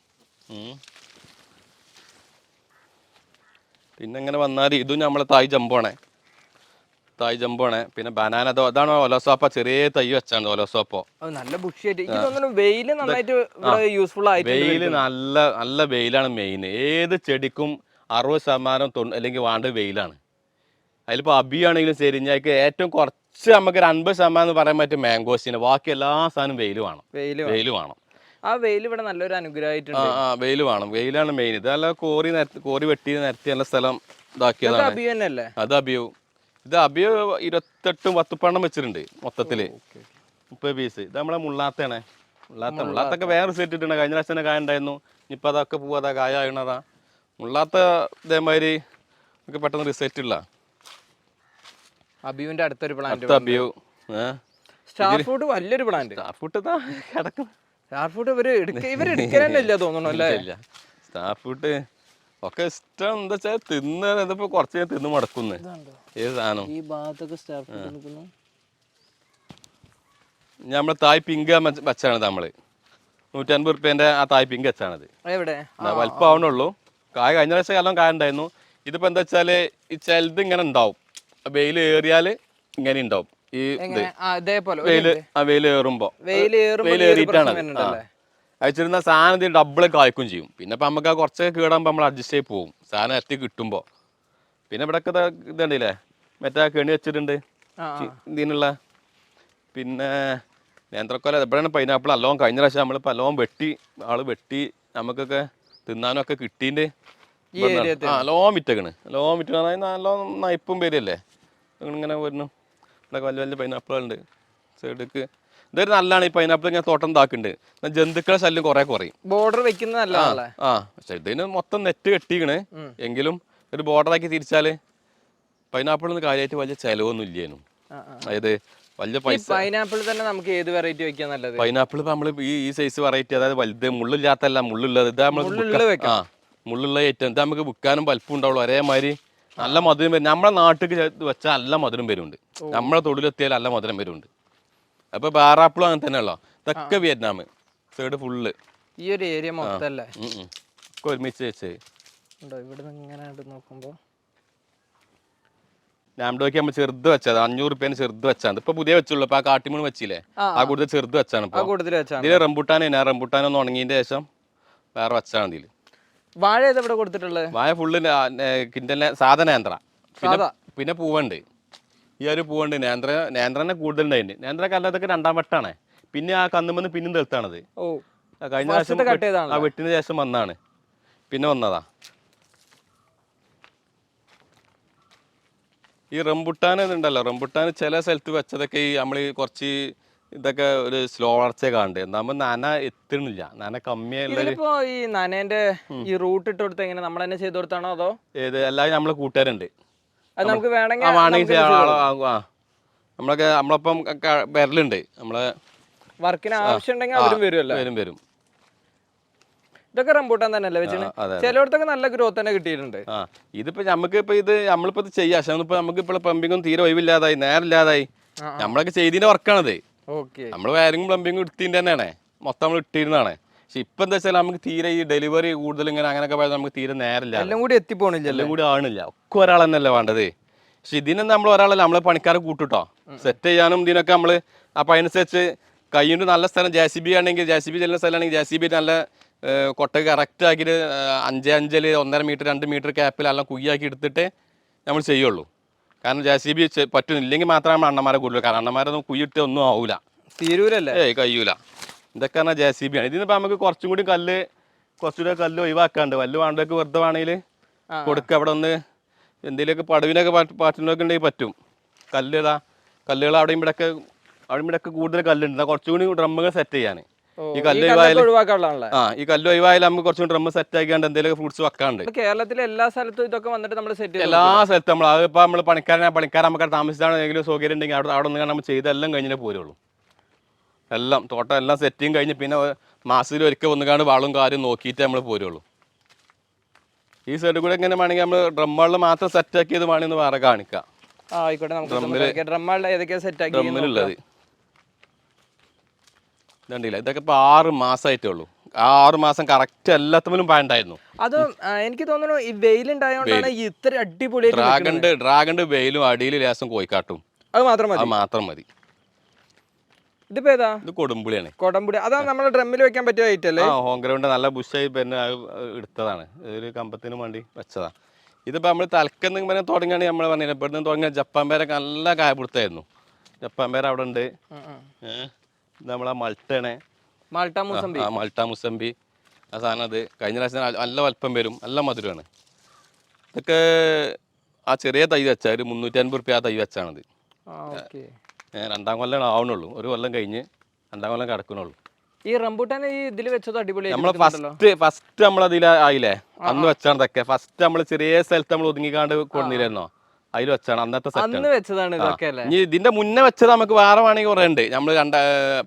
പിന്നെ ഇങ്ങനെ വന്നാൽ ഇതും നമ്മളെ തായ് ജമ്പാണ് തായ് ജമ്പാണ് പിന്നെ ബനാന അതോ അതാണ് ഒലോസോപ്പ ചെറിയ തൈ വെച്ചാണ് ഒലോസോപ്പോ നല്ല ബുഷിയായിട്ട്. വെയിൽ നന്നായിട്ട് യൂസ്ഫുൾ ആയിട്ട് വെയിൽ നല്ല നല്ല വെയിലാണ് മെയിൻ ഏത് ചെടിക്കും അറുപത് ശതമാനം തൊണ്ണൂ അല്ലെങ്കിൽ വാണ്ട് വെയിലാണ്. അതിലിപ്പോൾ അബിയാണെങ്കിലും ശരി ഞങ്ങൾക്ക് ഏറ്റവും കുറച്ച് നമുക്ക് ഒരു അൻപത് ശതമാനം എന്ന് പറയാൻ പറ്റും മാംഗോസിന് ബാക്കി എല്ലാ സാധനവും വെയിൽ വേണം. വെയിൽ വേണം. ആ വെയിൽ ഇവിടെ നല്ലൊരു അനുഗ്രഹമായിട്ടുണ്ട്. ആ വെയിൽ വേണം. വെയിലാണ് മെയിൻ ഇതല്ല കോറി നിരത്തി കോറി വെട്ടി നിരത്തി നല്ല സ്ഥലം ഇതാക്കിയതാണ്. അബി അത് അബിയു. ഇത് അബി ഇരുപത്തെട്ടും പത്തുപ്പണ്ണം വെച്ചിട്ടുണ്ട് മൊത്തത്തിൽ. മുപ്പത് പീസ് ഇത് നമ്മളെ മുള്ളാത്തയാണ്. മുള്ളാത്ത മുള്ളാത്തൊക്കെ വേറെ സെറ്റ് ഇട്ടുണ്ട് കഴിഞ്ഞ പ്രാവശ്യം തന്നെ കായ ഉണ്ടായിരുന്നു. ഇപ്പം അതൊക്കെ പോവാതാ കായ ആയണതാ മുള്ളാത്ത ഇതേമാതിരി ഒക്കെ പെട്ടെന്ന് റിസെറ്റ് ഇല്ല. അബിയുവിന്റെ അടുത്തൊരു പ്ലാന്റ് അബിയു. സ്റ്റാർ ഫുഡ് വലിയൊരു പ്ലാന്റ് ഫുഡ് ഇതാ കിടക്കുന്നു സ്റ്റാർ ഫുഡ് ഇവർ ഇവർ എടുക്കാൻ തോന്നുന്നു അല്ലേ? സ്റ്റാർ ഫുഡ് ഒക്കെ ഇഷ്ടം. എന്താ വെച്ചാൽ തിന്ന് ഇതിപ്പോ കുറച്ച് ഞാൻ തിന്ന് മടക്കുന്നേ. ഏത് സാധനം ഈ ഭാഗത്തൊക്കെ നമ്മളെ തായ് പിങ്ക് വെച്ചാണ് നമ്മൾ. നൂറ്റൻപത് റുപ്യേന്റെ ആ തായ് പിങ്ക് വെച്ചാണത്. വലിപ്പം ആവണുള്ളൂ. കായ കഴിഞ്ഞ പ്രാവശ്യം കാലം കായ ഉണ്ടായിരുന്നു. ഇതിപ്പോ എന്താ വെച്ചാൽ ഈ ചിലത് ഇങ്ങനെ ഉണ്ടാവും. വെയിൽ ഏറിയാൽ ഇങ്ങനെ ഉണ്ടാവും. ഈ വെയിൽ ഏറുമ്പോ. വെയിൽ ഏറുമ്പോ വെയിൽ ഏറിയിട്ടാണ്? അയച്ചിരുന്ന സാധനം ഡബിൾ കായ്ക്കും ചെയ്യും. പിന്നെ ഇപ്പം നമുക്ക് ആ കുറച്ചൊക്കെ കീടാകുമ്പോൾ നമ്മൾ അഡ്ജസ്റ്റ് ചെയ്ത് പോകും. സാധനം എത്തി കിട്ടുമ്പോൾ പിന്നെ ഇവിടെ ഒക്കെ ഇതുണ്ടല്ലേ? മറ്റേ കെണി വെച്ചിട്ടുണ്ട്. ഇതിനുള്ള. പിന്നെ നേന്ത്രക്കൊല എപ്പോഴാണ് പൈനാപ്പിൾ അല്ലോം കഴിഞ്ഞ പ്രാവശ്യം നമ്മളിപ്പോൾ അല്ലോം വെട്ടി ആൾ വെട്ടി നമുക്കൊക്കെ തിന്നാനും ഒക്കെ കിട്ടീന്റെ ആ ലോം വിറ്റക്കണ് ലോം വിറ്റ് നല്ല നയിപ്പും പേരല്ലേ ഇങ്ങനെ വരുന്നു ഇവിടെ വലിയ വലിയ പൈനാപ്പിളുണ്ട് സൈഡിക്ക് ഇതൊരു നല്ലതാണ് ഈ പൈനാപ്പിൾ ഇങ്ങനെ തോട്ടം ഇതാക്കുന്നുണ്ട് ജന്തുക്കളെ ശല്യം കുറെ കുറയും. ബോർഡർ വെക്കുന്നത് ആ പക്ഷെ ഇതിന് മൊത്തം നെറ്റ് കെട്ടിക്കണ്. എങ്കിലും ഒരു ബോർഡറാക്കി തിരിച്ചാൽ പൈനാപ്പിളിന് കാര്യമായിട്ട് വലിയ ചിലവൊന്നും ഇല്ലേനും. അതായത് വലിയ പൈസ പൈനാപ്പിൾ തന്നെ നമുക്ക് ഏത് വെറൈറ്റി വെക്കാൻ നല്ലത്? പൈനാപ്പിൾ ഇപ്പൊ നമ്മൾ ഈ ഈ സൈസ് വെറൈറ്റി അതായത് വലുത് മുള്ളില്ലാത്തല്ല മുള്ളുള്ളത്. ഇത് നമ്മൾ. ആ മുള്ളുള്ള ഐറ്റം ഇത് നമുക്ക് വിൽക്കാനും വലിപ്പം ഉണ്ടാവുള്ളൂ. ഒരേമാതിരി നല്ല മധുരം വരും. നമ്മളെ നാട്ടിൽ വെച്ചാൽ നല്ല മധുരം വരുന്നുണ്ട്. നമ്മളെ തൊഴിലെത്തിയാൽ നല്ല മധുരം വരുന്നുണ്ട്. അപ്പൊ ബാറാപ്പിളും അങ്ങനെ തന്നെയല്ലോ ഇതൊക്കെ വിയറ്റ്നാം സൈഡ് ഫുള്ള്. ഈ ഒരു ഏരിയ മൊത്തല്ലേ? ഒക്കെ ഒരുമിച്ച് വെച്ച്. ഉണ്ടോ? ഇവിടെ നിന്ന് ഇങ്ങനെ അങ്ങോട്ട് നോക്കുമ്പോ. നാംഡോക്ക് നമ്മൾ ചെറുത് വെച്ചത്. അഞ്ഞൂറ് റുപ്യേന് ചെറുത് വെച്ചാണ്. ഇപ്പൊ പുതിയ വെച്ചുള്ളൂ. ഇപ്പൊ ആ കാട്ടിമൂണ് വെച്ചില്ലേ? ആ, കൂടുതൽ ചെറുത് വെച്ചാണ് ഇതിൽ റംബുട്ടാൻ തന്നെ. റംബുട്ടാൻ ഒന്ന് ഉണങ്ങിയതിന്റെ ശേഷം വേറെ വെച്ചാണ് ഇതിൽ. വാഴ ഏതാ ഇവിടെ കൊടുത്തിട്ടുള്ളത്? വാഴ ഫുള്ള് കിൻഡലിനെ സാധന യന്ത്ര പിന്നെ പൂവുണ്ട്. ഈ ഒരു പൂവുണ്ട്. നേന്ത്ര നേന്ത്രനെ കൂടുതലുണ്ടായിട്ടുണ്ട് നേന്ത്ര കല്ലാത്തൊക്കെ രണ്ടാം വട്ടാണ്. പിന്നെ ആ കന്നുമെന്ന് പിന്നും തെളുത്താണത്. ഓ. കഴിഞ്ഞ പ്രാവശ്യം ആ വെട്ടിന് ശേഷം വന്നാണ്. പിന്നെ വന്നതാ. ഈ റംബുട്ടാൻ ഉണ്ടല്ലോ റംബുട്ടാൻ ചില സ്ഥലത്ത് വെച്ചതൊക്കെ ഈ നമ്മൾ കുറച്ച് ഇതൊക്കെ ഒരു സ്ലോ വളർച്ച കാണുന്നുണ്ട് എന്നാകുമ്പോൾ നന എത്തണില്ല. നന കമ്മിയായുള്ള ഇപ്പോ ഈ നനേന്റെ ഈ റൂട്ട് ഇട്ട് കൊടുത്ത എങ്ങനെ നമ്മൾ തന്നെ ചെയ്ത് കൊടുത്താണോ അതോ? ഏത്? എല്ലാവരും നമ്മളെ കൂട്ടുകാരുണ്ട്. അത് നമുക്ക് വേണമെങ്കിൽ വേണമെങ്കിൽ. നമ്മളൊക്കെ നമ്മളൊപ്പം വരലുണ്ട്. നമ്മളെ വർക്കിന് ആവശ്യം ഉണ്ടെങ്കിൽ അവരും വരുമല്ലോ? വരും വരും. ഇതൊക്കെ റംബൂട്ടാൻ തന്നെയല്ലേ വെച്ചിട്ട് ആ, അതെ, ചിലയിടത്തൊക്കെ നല്ല ഗ്രോത്ത് തന്നെ കിട്ടിയിട്ടുണ്ട്. ആ ഇതിപ്പോ നമുക്ക് ഇപ്പൊ ഇത് നമ്മളിപ്പോ ഇത് ചെയ്യാം. പക്ഷെ ഇപ്പൊ നമുക്ക് ഇപ്പോൾ പ്ലംബിങ്ങും തീരെ ഒഴിവില്ലാതായി നേരമില്ലാതായി. നമ്മളൊക്കെ ചെയ്തതിന്റെ വർക്കാണത് ഓക്കെ. നമ്മൾ വയറിങ്ങും പ്ലംബിങ്ങും എടുത്തതിന്റെ തന്നെയാണ്. മൊത്തം നമ്മൾ ഇട്ടിരുന്നതാണ്. പക്ഷെ ഇപ്പൊ എന്താ വെച്ചാൽ നമുക്ക് തീരെ ഈ ഡെലിവറി കൂടുതൽ ഇങ്ങനെ അങ്ങനെയൊക്കെ പോയാൽ നമുക്ക് തീരെ നേരമില്ല. എല്ലാം കൂടി എത്തിപ്പോണില്ല എല്ലാം കൂടി ആണില്ല ഒക്കെ ഒരാൾ തന്നെയല്ലേ വേണ്ടത്? പക്ഷെ ഇതിനെന്താ നമ്മൾ ഒരാളല്ല നമ്മളെ പണിക്കാരെ കൂട്ടുട്ടോ. സെറ്റ് ചെയ്യാനും ഇതിനൊക്കെ നമ്മൾ അപ്പം അതിനനുസരിച്ച് കൈയ്യുണ്ട് നല്ല സ്ഥലം ജെ സി ബി ആണെങ്കിൽ ജെ സി ബി ചെല്ലുന്ന സ്ഥലമാണെങ്കിൽ ജെ സി ബി നല്ല കൊട്ട കറക്റ്റ് ആക്കിയിട്ട് അഞ്ച് അഞ്ചൽ ഒന്നര മീറ്റർ രണ്ട് മീറ്റർ ക്യാപ്പിൽ എല്ലാം കുയ്യാക്കി എടുത്തിട്ട് നമ്മൾ ചെയ്യുള്ളൂ. കാരണം ജെ സി ബി പറ്റുന്നില്ലെങ്കിൽ മാത്രമേ നമ്മൾ അണ്ണന്മാരെ കൂടുതൽ കാരണം അണ്ണന്മാരൊന്നും കുയ്യിട്ട് ഒന്നും ആവൂല. തീരൂരല്ലേ ഏയ് കഴിയൂല. ഇതൊക്കെ പറഞ്ഞാൽ ജെ സി ബി ആണ്. ഇതിനിപ്പോൾ നമുക്ക് കുറച്ചും കൂടി കല്ല് കുറച്ചുകൂടി കല്ല് ഒഴിവാക്കാണ്ട്. വല്ല വേണ്ടതൊക്കെ വെറുതെ വേണമെങ്കിൽ കൊടുക്കുക അവിടെ ഒന്ന് എന്തെങ്കിലുമൊക്കെ പടവിനൊക്കെ പാറ്റുന്നൊക്കെ ഉണ്ടെങ്കിൽ പറ്റും. കല്ല് ഇതാ കല്ലുകൾ അവിടെയും ഇവിടെയൊക്കെ അവിടെയും ഇവിടെയൊക്കെ കൂടുതൽ കല്ലുണ്ട്. എന്നാ കുറച്ചും കൂടി ഡ്രമ്മുകൾ സെറ്റ് ചെയ്യാൻ ഈ കല്ല് ഒഴിവായാലും ആ ഈ കല്ല് ഒഴിവായാലും നമുക്ക് കുറച്ചും ഡ്രമ്മ് സെറ്റ് ആക്കിയാണ്ട് എന്തെങ്കിലും ഫ്രൂട്ട്സ് വെക്കാണ്ട്. കേരളത്തിലെ എല്ലാ സ്ഥലത്തും ഇതൊക്കെ വന്നിട്ട് നമ്മൾ സെറ്റ് എല്ലാ സ്ഥലത്തും നമ്മൾ അതിപ്പോൾ നമ്മൾ പണിക്കാരനെ പണിക്കാരൻ നമുക്ക് താമസിച്ചാണ് എന്തെങ്കിലും സൗകര്യം ഉണ്ടെങ്കിൽ അവിടെ അവിടെ നിന്ന് നമ്മൾ ചെയ്തെല്ലാം കഴിഞ്ഞേ പോരുള്ളൂ. എല്ലാം തോട്ടം എല്ലാം സെറ്റിങ് കഴിഞ്ഞ് പിന്നെ മാസത്തിൽ ഒരിക്കൽ വന്നുകാണ്ട് വളവും കാര്യം നോക്കിയിട്ട് നമ്മൾ പോരുള്ളൂ. ഈ സൈഡിൽ കൂടെ എങ്ങനെ വേണമെങ്കിൽ നമ്മൾ ഡ്രമ്മുകളിൽ മാത്രം സെറ്റ് ആക്കിയത് വേണമെന്ന് വേറെ കാണിക്കാം. ആ ആയിക്കോട്ടെ നമുക്ക് ഡ്രമ്മാളുടെ ഏതൊക്കെയാ സെറ്റ് ആക്കി ഡ്രമ്മിലുള്ളത് ഇതുണ്ടല്ലേ ഇതൊക്കെ ഇപ്പോൾ ആറ് മാസമായിട്ടേ ഉള്ളൂ ആ ആറ് മാസം കറക്റ്റ് എല്ലാത്തിലും പാണ്ടായിരുന്നു അത് എനിക്ക് തോന്നുന്നു ഈ വെയിൽ ഉണ്ടായതുകൊണ്ടാണ് ഇത്ര അടിപൊളിയായിട്ട് ഡ്രാഗണ്ട് ഡ്രാഗണ്ട് വെയിലും അടിയിൽ ലേസം കോയിക്കാട്ടും അത് മാത്രം മതി. അത് മാത്രം മതി. ഇതിപ്പോ ഏതാ? ഇത് കൊടുമ്പുളിയാണ്. കൊടംപുടി അതാ നമ്മുടെ ഡ്രമ്മിൽ വെക്കാൻ പറ്റിയ ഐറ്റം അല്ലേ? ആ ഹോം ഗ്രൗണ്ട് നല്ല ബുഷായി പിന്നെ അത് എടുത്തതാണ്. ഒരു കമ്പത്തിന് വേണ്ടി വെച്ചതാ. ഇതിപ്പോ നമ്മൾ തലക്കെന്ന് ഇങ്ങനെ തുടങ്ങുകയാണെങ്കിൽ നമ്മൾ പറഞ്ഞില്ല ഇവിടുന്ന് തുടങ്ങിയ ജപ്പാൻ പേരൊക്കെ നല്ല കായ പിടുത്തായിരുന്നു ജപ്പാൻ പേര അവിടെ ഉണ്ട്. ഏഹ് ഇത് നമ്മളെ മൾട്ടാണ്. മാൾട്ട മുസംബി ആ മൾട്ട മുസംബി ആ സാധനം അത് കഴിഞ്ഞ പ്രാവശ്യം നല്ല- വലുപ്പം വരും. നല്ല മധുരമാണ്. ഇതൊക്കെ ആ ചെറിയ തൈ വെച്ചാൽ ഒരു മുന്നൂറ്റി അൻപത് റുപ്യ ആ തൈ വെച്ചാണത്. രണ്ടാം കൊല്ലം ആവണുള്ളൂ. ഒരു കൊല്ലം കഴിഞ്ഞ് രണ്ടാം കൊല്ലം കിടക്കണുള്ളൂ. ഈ റംബൂട്ടാൻ ഈ ഇതിൽ വെച്ചത് അടിപൊളി നമ്മൾ ഫസ്റ്റ് ഫസ്റ്റ് നമ്മൾ അതിൽ ആയില്ലേ? അന്ന് വെച്ചാണ് ഇതൊക്കെ ഫസ്റ്റ് നമ്മൾ ചെറിയ സ്ഥലത്ത് നമ്മൾ ഒതുങ്ങിക്കാണ്ട് കൊണ്ടുവന്നിരുന്നോ? അതിൽ വെച്ചാണ് അന്നത്തെ അന്ന് വെച്ചതാണ് ഇതൊക്കെ അല്ലേ? ഇനി ഇതിന്റെ മുന്നേ വെച്ചത് നമുക്ക് വേറെ വേണമെങ്കിൽ കുറെ ഉണ്ട്. നമ്മൾ രണ്ട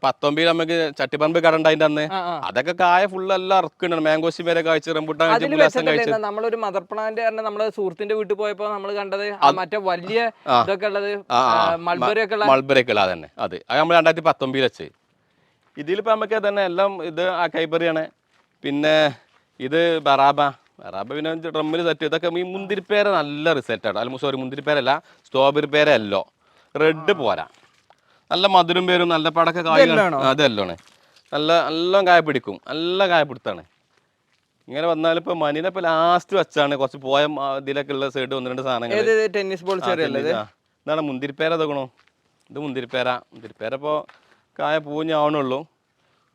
പത്തൊമ്പതിൽ നമുക്ക് ചട്ടിപ്പറമ്പ് കട ഉണ്ടായിന്റെ അന്ന്. അതൊക്കെ കായ ഫുള്ള് എല്ലാം ഇറക്കുന്നുണ്ട്. മാംഗോസി വരെ കഴിച്ച് റംബുട്ടാൻ കഴിച്ച് പുലാസം നമ്മളൊരു മദർ പ്ലാന്റ് കാരണം നമ്മൾ സുഹൃത്തിന്റെ വീട്ടിൽ പോയപ്പോ നമ്മൾ കണ്ടത് മറ്റേ വലിയ. ഇതൊക്കെ ഉള്ളത്. മൾബറി ഒക്കെ ഉള്ള മൾബറൊക്കെ ഉള്ള അതന്നെ. അത്. അത് നമ്മൾ രണ്ടായിരത്തി പത്തൊമ്പതിൽ വെച്ച്. ഇതിലിപ്പോ നമുക്ക് തന്നെ എല്ലാം ഇത് ആ കൈബറിയാണ്. പിന്നെ ഇത് ബറാബ. ബറാബ പിന്നെ ഡ്രമ്മിൽ സെറ്റ് ഇതൊക്കെ ഈ മുന്തിരിപ്പേര നല്ല റിസൾട്ടാണ് അല്ല സോറി മുന്തിരിപ്പേരല്ല സ്ട്രോബെറി പേരല്ലോ റെഡ് പോരാ നല്ല മധുരം പേരും നല്ല പടക്ക കായ? അതെല്ലോണ് നല്ല നല്ല കായ പിടിക്കും. നല്ല കായ പിടുത്താണ്. ഇങ്ങനെ വന്നാൽ ഇപ്പൊ മനിനെ ഇപ്പൊ ലാസ്റ്റ് വെച്ചാണ്. കുറച്ച് പോയ ഇതിലൊക്കെ ഉള്ള സൈഡ് ഒന്ന് രണ്ട് സാധനങ്ങൾ ടെന്നീസ് ബോൾ ഇതാണ് മുന്തിരിപ്പേര തോക്കണോ ഇത് മുന്തിരിപ്പേര മുന്തിരിപ്പേര ഇപ്പോൾ കായ പൂഞ്ഞാവണുള്ളൂ.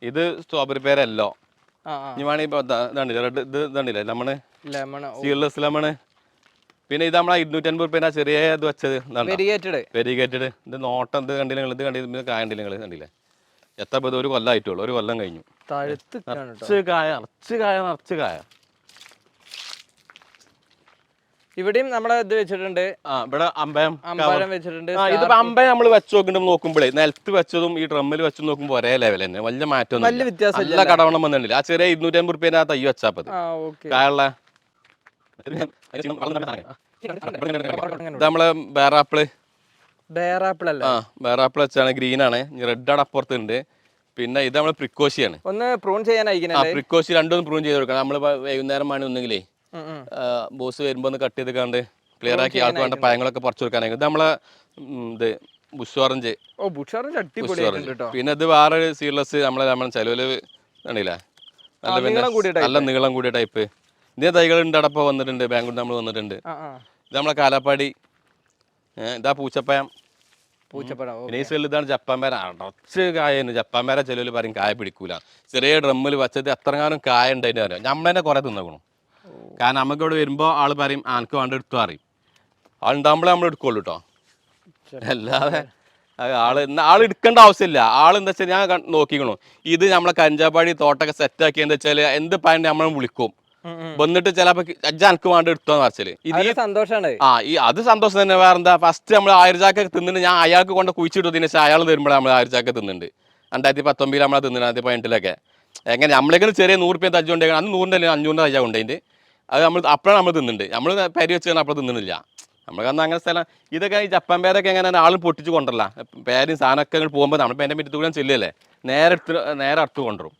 ഇത് സ്ട്രോബെറി പേരല്ലോ ഇനി വേണമെങ്കിൽ ഇപ്പോൾ ഇതാണ്ടില്ല റെഡ് ഇത് ഇതാണ്ടില്ലേ ലെമണ്? Lemon seedless lemon. പിന്നെ ഇത് നമ്മളെ ഇരുന്നൂറ്റൻപത് റുപ്യ ചെറിയ ഇത് വെച്ചത് വെരിഗേറ്റഡ് ഇത് നോട്ടം ഇത് കണ്ടില്ല ഇത് കണ്ടില്ല കായ കണ്ടില്ല നിങ്ങൾ കണ്ടില്ലേ? എത്ര പേര് ഒരു കൊല്ലമായിട്ടുള്ളൂ ഒരു കൊല്ലം കഴിഞ്ഞു. തഴുത്ത് കായ നിറച്ച് കായ നിറച്ച് കായ. ഇവിടെയും നമ്മളെ ഇത് വെച്ചിട്ടുണ്ട്. ആ ഇവിടെ അമ്പയം അമ്പലം വെച്ചിട്ടുണ്ട്. ഇതിപ്പോ അമ്പയം നമ്മൾ വെച്ച് നോക്കുമ്പോൾ നോക്കുമ്പോഴേ നിലത്ത് വെച്ചതും ഈ ഡ്രമ്മിൽ വെച്ച് നോക്കുമ്പോൾ ഒരേ ലെവൽ തന്നെ. വലിയ മാറ്റം വലിയ വ്യത്യാസം നല്ല കടവണം വന്നിട്ടില്ല. ആ ചെറിയ ഇരുന്നൂറ്റി അമ്പത് റുപ്യ തൈ വെച്ചാൽ ഓക്കെ. കായുള്ള നമ്മളെ ബേറാപ്പിൾ. ബേറാപ്പിൾ അല്ലേ ആ ബേറാപ്പിൾ വെച്ചാണ് ഗ്രീൻ ആണ് റെഡ് ആണ് അപ്പുറത്തുണ്ട്. പിന്നെ ഇത് നമ്മൾ പ്രിക്കോഷിയാണ്. ഒന്ന് പ്രൂൺ അയക്കണല്ലേ പ്രിക്കോഷി രണ്ടും പ്രൂൺ ചെയ്ത് കൊടുക്കണം. നമ്മൾ വൈകുന്നേരം ആണ് ഒന്നെങ്കിലേ. ബോസ് വരുമ്പോൾ ഒന്ന് കട്ട് ചെയ്ത് കണ്ട് ക്ലിയർ ആക്കി ആൾക്ക് വേണ്ട പഴങ്ങളൊക്കെ പറിച്ചു കൊടുക്കാനായി ഇത് നമ്മളെ ഇത് ബുഷ് ഓറഞ്ച്. ഓ ബുഷാറിന്റെ അടിപൊളിയായിട്ടുണ്ട് പിന്നെ ഇത് വേറെ സീഡ്ലെസ് നമ്മളെ നമ്മളെ ചെലവിൽ നല്ല നീളം കൂടിയ ടൈപ്പ് ഇതേ തൈകൾ ഉണ്ട് അടപ്പ വന്നിട്ടുണ്ട്. ബാംഗ്ലൂർ നമ്മൾ വന്നിട്ടുണ്ട്. ഇത് നമ്മളെ കാലാപ്പാടി. ഇതാ പൂച്ചപ്പയം പൂച്ചപ്പഴം ഇതാണ് ജപ്പാൻ പേര. അടച്ച് കായന്ന് ജപ്പാൻ പേര ചെലവിൽ പറയും കായ പിടിക്കൂല. ചെറിയ ഡ്രമ്മിൽ വെച്ചത് എത്രങ്ങാനും കായ ഉണ്ട് നമ്മളെന്നെ അറിയാം? ഞമ്മേനെ കുറെ തിന്നക്കണം. കാരണം നമുക്ക് ഇവിടെ വരുമ്പോൾ ആൾ പറയും ആനക്ക് വേണ്ട എടുത്തു അറിയും ആളുണ്ടാകുമ്പോഴേ നമ്മൾ എടുക്കുള്ളൂ കേട്ടോ അല്ലാതെ ആൾ ആൾ ആൾ എടുക്കേണ്ട ആവശ്യമില്ല. ആൾ എന്താ വെച്ചാൽ ഞാൻ നോക്കിക്കണു. ഇത് നമ്മളെ കഞ്ചാപ്പാടി തോട്ടൊക്കെ സെറ്റാക്കി എന്താ വെച്ചാൽ എന്ത് പാന്റെ നമ്മളെ വിളിക്കും. വന്നിട്ട് ചിലപ്പോ അജ്ജ അനക്ക് വേണ്ട എടുത്തോന്ന് പറച്ചിൽ. ഇത് സന്തോഷമാണ് ആ ഈ അത് സന്തോഷം തന്നെ. വേറെ എന്താ ഫസ്റ്റ് നമ്മൾ ആയിരചാക്ക തിന്നിട്ട് ഞാൻ അയാൾക്ക് കൊണ്ട് കുഴിച്ചിട്ടതിന് ശേഷം അയാൾ തരുമ്പോഴാണ് നമ്മൾ ആയിരചാക്ക തിന്നുണ്ട്. രണ്ടായിരത്തി പത്തൊമ്പതിൽ നമ്മളെ തിന്നിട്ട് രണ്ടായിരത്തി പതിനെട്ടിലൊക്കെ. എങ്ങനെ നമ്മളെങ്കിലും ചെറിയ നൂറ് രൂപ തജ്ജുണ്ട് അന്ന് നൂറിന്റെ അല്ലെങ്കിൽ അഞ്ഞൂറിന്റെ തജ്ജ കൊണ്ടതിന്റെ അത് നമ്മൾ അപ്പോഴാണ് നമ്മൾ തിന്നുന്നുണ്ട് നമ്മൾ പരി വെച്ച് അപ്പോൾ തിന്നുന്നില്ല നമ്മൾ അന്ന് അങ്ങനെ സ്ഥലം ഇതൊക്കെ ഈ ജപ്പാൻ പേരൊക്കെ എങ്ങനെ ആളും പൊട്ടിച്ച് കൊണ്ടല്ല പേരും സാധനമൊക്കെ അങ്ങോട്ട് പോകുമ്പോൾ നമ്മൾ പേന്റെ മിറ്റത്ത് കൂടെ ചെല്ലല്ലേ നേരെ എടുത്ത് നേരെ അടുത്ത് കൊണ്ടുവരും.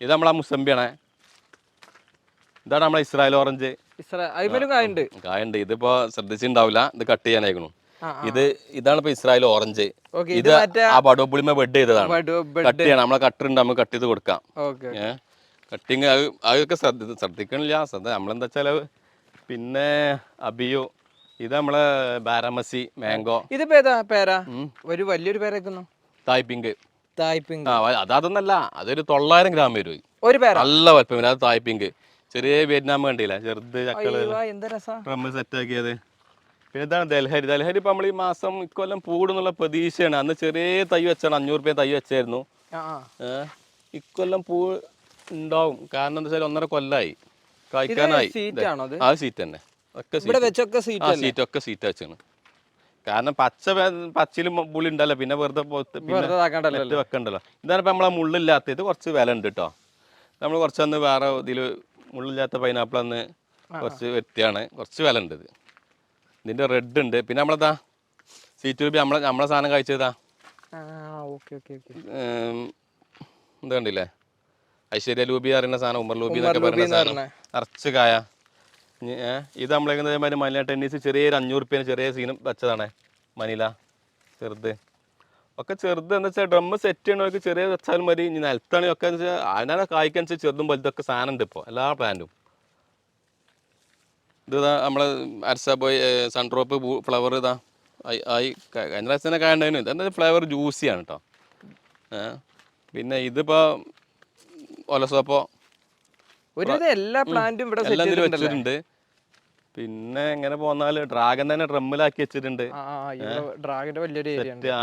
ഇത് നമ്മളാ മുസമ്പിയാണ്. ഇതാണ് നമ്മളെ ഇസ്രായേൽ ഓറഞ്ച്. കായുണ്ട്. കായുണ്ട്. ഇതിപ്പോ ശ്രദ്ധിച്ചിട്ടുണ്ടാവില്ല ഇത് കട്ട് ചെയ്യാനായിരുന്നു ഇത് ഇതാണ് ഇപ്പൊ ഇസ്രായേൽ ഓറഞ്ച്. ഇത് ആ ബഡോപുളിമ ബെഡ് ചെയ്തതാണ്. കട്ട് ചെയ്യണം. നമ്മളെ കട്ടർ ഉണ്ട്. നമുക്ക് കട്ട് ചെയ്ത് കൊടുക്കാം. ഏഹ് കട്ടിങ് അത് അതൊക്കെ ശ്രദ്ധ ശ്രദ്ധിക്കണില്ല. ശ്രദ്ധ നമ്മളെന്താ വെച്ചാൽ പിന്നെ അബിയോ ഇത് നമ്മളെ ബാരമസി മാംഗോ. ഇത് പേരാ? പേര ഒരു വലിയൊരു പേരേക്കുന്നു. തായ്പിങ്ക് തായ്പിങ് ആ അതൊന്നല്ല. അതൊരു തൊള്ളായിരം ഗ്രാം വരും ഒരു പേര? നല്ല വലുപ്പം അത് തായ്പിങ്ക് ചെറിയ വിയറ്റ്നാം കണ്ടില്ല? ചെറുത് ചക്കൾ. രസാ. ഡ്രമ്മ് സെറ്റാക്കിയത്. പിന്നെ ഇതാണ് ദൽഹരി. ദൽഹരി ഇപ്പം നമ്മൾ ഈ മാസം ഇക്കൊല്ലം പൂടുന്നുള്ള പ്രതീക്ഷയാണ്. അന്ന് ചെറിയ തൈ വെച്ചാണ്. അഞ്ഞൂറ് രൂപ തൈ വെച്ചായിരുന്നു. ഇക്കൊല്ലം പൂ ഉണ്ടാവും. കാരണം എന്താ വെച്ചാൽ ഒന്നര കൊല്ലായി. കായ്ക്കാനായി. ആ സീറ്റ് തന്നെ. ഒക്കെ ഇവിടെ സീറ്റ് സീറ്റ് സീറ്റ് ഒക്കെ സീറ്റ് വെച്ചാണ്. കാരണം പച്ച പച്ചിലും പുളി ഉണ്ടല്ലോ. പിന്നെ വെറുതെ പിന്നെ വെക്കണ്ടല്ലോ. ഇതാണ് ഇപ്പം നമ്മളെ മുള്ളില്ലാത്ത. ഇത് കുറച്ച് വില ഉണ്ട് കേട്ടോ നമ്മൾ കുറച്ചന്ന് വേറെ ഇതിൽ മുള്ളില്ലാത്ത പൈനാപ്പിൾ അന്ന് കുറച്ച് വ്യത്യാണ് കുറച്ച് വില ഉണ്ട് ഇത്. ഇതിന്റെ റെഡ് ഉണ്ട്. പിന്നെ നമ്മളെന്താ? സീറ്റ് രൂപ നമ്മളെ നമ്മളെ സാധനം കഴിച്ചതാ. എന്താ കണ്ടില്ലേ? ഐശ്വര്യ ലൂബി അറിയുന്ന സാധനം ഉമർ ലൂബി എന്നൊക്കെ പറയുന്ന സാധനം. നിറച്ച് കായ ഇത് നമ്മളേക്കുന്നതേമാതിരി മനില ടെന്നീസ് ചെറിയൊരു അഞ്ഞൂറ് റുപ്യ ചെറിയ സീനും വെച്ചതാണ് മനില. ചെറുത്. ഒക്കെ ചെറുത് എന്ന് വെച്ചാൽ ഡ്രമ്മ് സെറ്റ് ചെയ്യണവർക്ക് ചെറിയ വെച്ചാലും മതി. ഇനി നിലത്താണെങ്കിൽ ഒക്കെ വെച്ചാൽ അതിനാണ് കായ്ക്കനുസരിച്ച് ചെറുതും വലുതൊക്കെ സാധനം ഉണ്ട് ഇപ്പോൾ എല്ലാ പ്ലാന്റും ഇത് ഇതാ നമ്മളെ അരസ പോയി സൺഡ്രോപ്പ് ഫ്ലവർ ഇതാ. ആയി- കഴിഞ്ഞ പ്രാവശ്യം തന്നെ ഇതെന്താ ഫ്ലേവർ ജ്യൂസിയാണ് കേട്ടോ പിന്നെ ഇതിപ്പോൾ ഒലസോപ്പോ എല്ലാ പ്ലാന്റും ഇവിടെ വെച്ചിട്ടുണ്ട്. പിന്നെ എങ്ങനെ പോന്നാൽ ഡ്രാഗൺ തന്നെ ഡ്രമ്മിലാക്കി വെച്ചിട്ടുണ്ട്. ഡ്രാഗന്റെ വലിയൊരു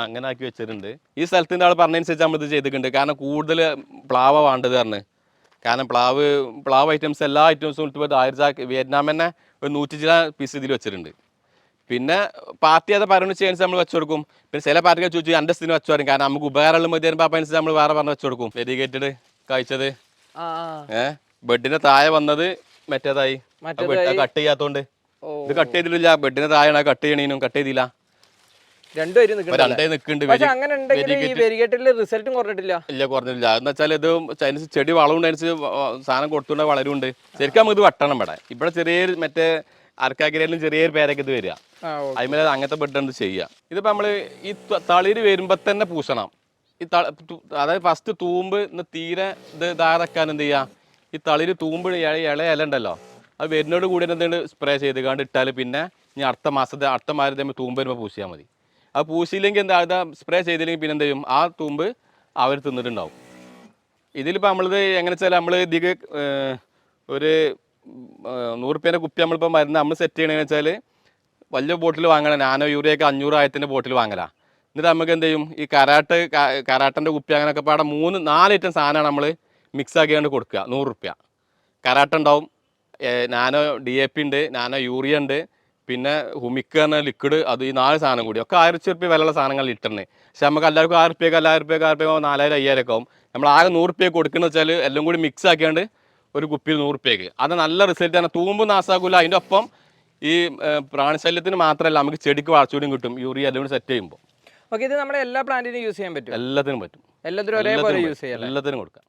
അങ്ങനെ ആക്കി വെച്ചിട്ടുണ്ട്. ഈ സ്ഥലത്തിന്റെ ആൾ പറഞ്ഞനുസരിച്ച് നമ്മൾ ഇത് ചെയ്തിട്ടുണ്ട്. കാരണം കൂടുതൽ പ്ലാവ വേണ്ടത് പറഞ്ഞ്. കാരണം പ്ലാവ് പ്ലാവ് ഐറ്റംസ് എല്ലാ ഐറ്റംസും ഉൾപ്പെടെ ആയിരത്തി വിയറ്റ്നാം തന്നെ ഒരു നൂറ്റി ചില പീസ് ഇതിൽ വെച്ചിട്ടുണ്ട്. പിന്നെ പാർട്ടി അത് പറഞ്ഞു ചെയ്യാൻ നമ്മൾ വെച്ചു കൊടുക്കും പിന്നെ ചില പാർട്ടികൾ ചോദിച്ചു സ്ഥിതി വെച്ചു കാരണം നമുക്ക് ഉപകാരമുള്ള മതി പറഞ്ഞ അപ്പം അനുസരിച്ച് നമ്മൾ വേറെ പറഞ്ഞ് വെച്ചു കൊടുക്കും ഡെഡിക്കേറ്റഡ് കഴിച്ചത്. ഏഹ് ബെഡിന്റെ താഴെ വന്നത് മറ്റേതായി. കട്ട് ചെയ്യാത്തോണ്ട്. ഇത് കട്ട് ചെയ്തില്ല ബെഡിന്റെ താഴെയാണ് കട്ട് ചെയ്യണീനും കട്ട് ചെയ്തില്ല. റിസൾട്ടും കുറഞ്ഞിട്ടില്ല. ഇല്ല കുറഞ്ഞില്ല എന്ന് വെച്ചാൽ ഇത് അതിനനുസരിച്ച് ചെടി വളവുണ്ടനുസരിച്ച് സാധനം കൊടുത്തുകൊണ്ട് വളരുണ്ട്. ശരിക്കും നമുക്ക് ഇത് വെട്ടണം ഇവിടെ. ഇവിടെ ചെറിയ മറ്റേ അരക്കാക്കിരയിലും ചെറിയൊരു പേരൊക്കെ ഇത് വരിക. അതിന്മേലെ അങ്ങനത്തെ ബെഡ് എന്ത് ചെയ്യുക. ഇതിപ്പോ നമ്മൾ ഈ തളിര് വരുമ്പോ തന്നെ പൂശണം. ഈ അതായത് ഫസ്റ്റ് തൂമ്പ് ഇന്ന് തീരെ ഇത് ഇതാക്കാൻ എന്ത് ചെയ്യുക ഈ തളിര് തൂമ്പ് ഇള ഇല ഉണ്ടല്ലോ. അത് വരുന്നോട് കൂടി എന്തുകൊണ്ട് സ്പ്രേ ചെയ്ത് കണ്ട് ഇട്ടാൽ പിന്നെ ഇനി അടുത്ത മാസത്തെ അടുത്ത മാസം നമ്മൾ തൂമ്പ് വരുമ്പോൾ പൂശിയാൽ മതി. അത് പൂശിയില്ലെങ്കിൽ എന്താ അത് സ്പ്രേ ചെയ്തില്ലെങ്കിൽ പിന്നെ എന്ത് ചെയ്യും? ആ തൂമ്പ് അവർ തിന്നിട്ടുണ്ടാവും. ഇതിലിപ്പോൾ നമ്മളിത് എങ്ങനെ വെച്ചാൽ നമ്മൾ ഇതിക്ക് ഒരു നൂറുപ്യേന്റെ കുപ്പി നമ്മളിപ്പോൾ മരുന്ന് നമ്മൾ സെറ്റ് ചെയ്യണമെന്ന് വെച്ചാൽ വലിയ ബോട്ടിൽ വാങ്ങണം നാനോ യൂറിയൊക്കെ അഞ്ഞൂറ് ആയിരത്തിന്റെ ബോട്ടിൽ വാങ്ങലാ. എന്നിട്ട് നമുക്ക് എന്ത് ചെയ്യും? ഈ കരാട്ട് കരാട്ടന്റെ കുപ്പി അങ്ങനെയൊക്കെ പാടെ മൂന്ന് നാല് ഐറ്റം സാധനമാണ് നമ്മൾ മിക്സ് ആക്കിയാണ്ട് കൊടുക്കുക. നൂറ് റുപ്യ. കരാട്ട ഉണ്ടാവും. നാനോ ഡി എ പി ഉണ്ട് നാനോ യൂറിയ ഉണ്ട് പിന്നെ ഹുമിക്ക് എന്ന ലിക്വിഡ് അത് ഈ നാല് സാധനം കൂടി. ഒക്കെ ആയിരത്തി റുപ്യ വിലയുള്ള സാധനങ്ങൾ ലിറ്ററിന്. പക്ഷെ നമുക്ക് എല്ലാവർക്കും ആയിരം റുപ്യക്ക് എല്ലായിരം റുപ്യക്ക് ആയിരം റുപ്യ നാലായിരം അയ്യായിരം ഒക്കെ ആവും. നമ്മൾ ആകെ നൂറ് റുപ്യ കൊടുക്കുന്നത് വെച്ചാൽ എല്ലാം കൂടി മിക്സ് ആക്കിയാണ്ട് ഒരു കുപ്പിയിൽ നൂറ് റുപ്യക്ക്. അത് നല്ല റിസൾട്ട് ആണ്. തൂമ്പ് നാസാക്കൂല. അതിന്റെ ഒപ്പം ഈ പ്രാണിശല്യത്തിന് മാത്രമല്ല നമുക്ക് ചെടിക്ക് വളർച്ചൂടിയും കിട്ടും. യൂറിയ എല്ലാം കൂടി സെറ്റ് ചെയ്യുമ്പോൾ ഓക്കെ ഇത് നമ്മുടെ എല്ലാ പ്ലാന്റിനും യൂസ് ചെയ്യാൻ പറ്റും എല്ലാത്തിനും പറ്റും. എല്ലാത്തിനും ഒരേപോലെ യൂസ് ചെയ്യാം. എല്ലാത്തിനും കൊടുക്കാം.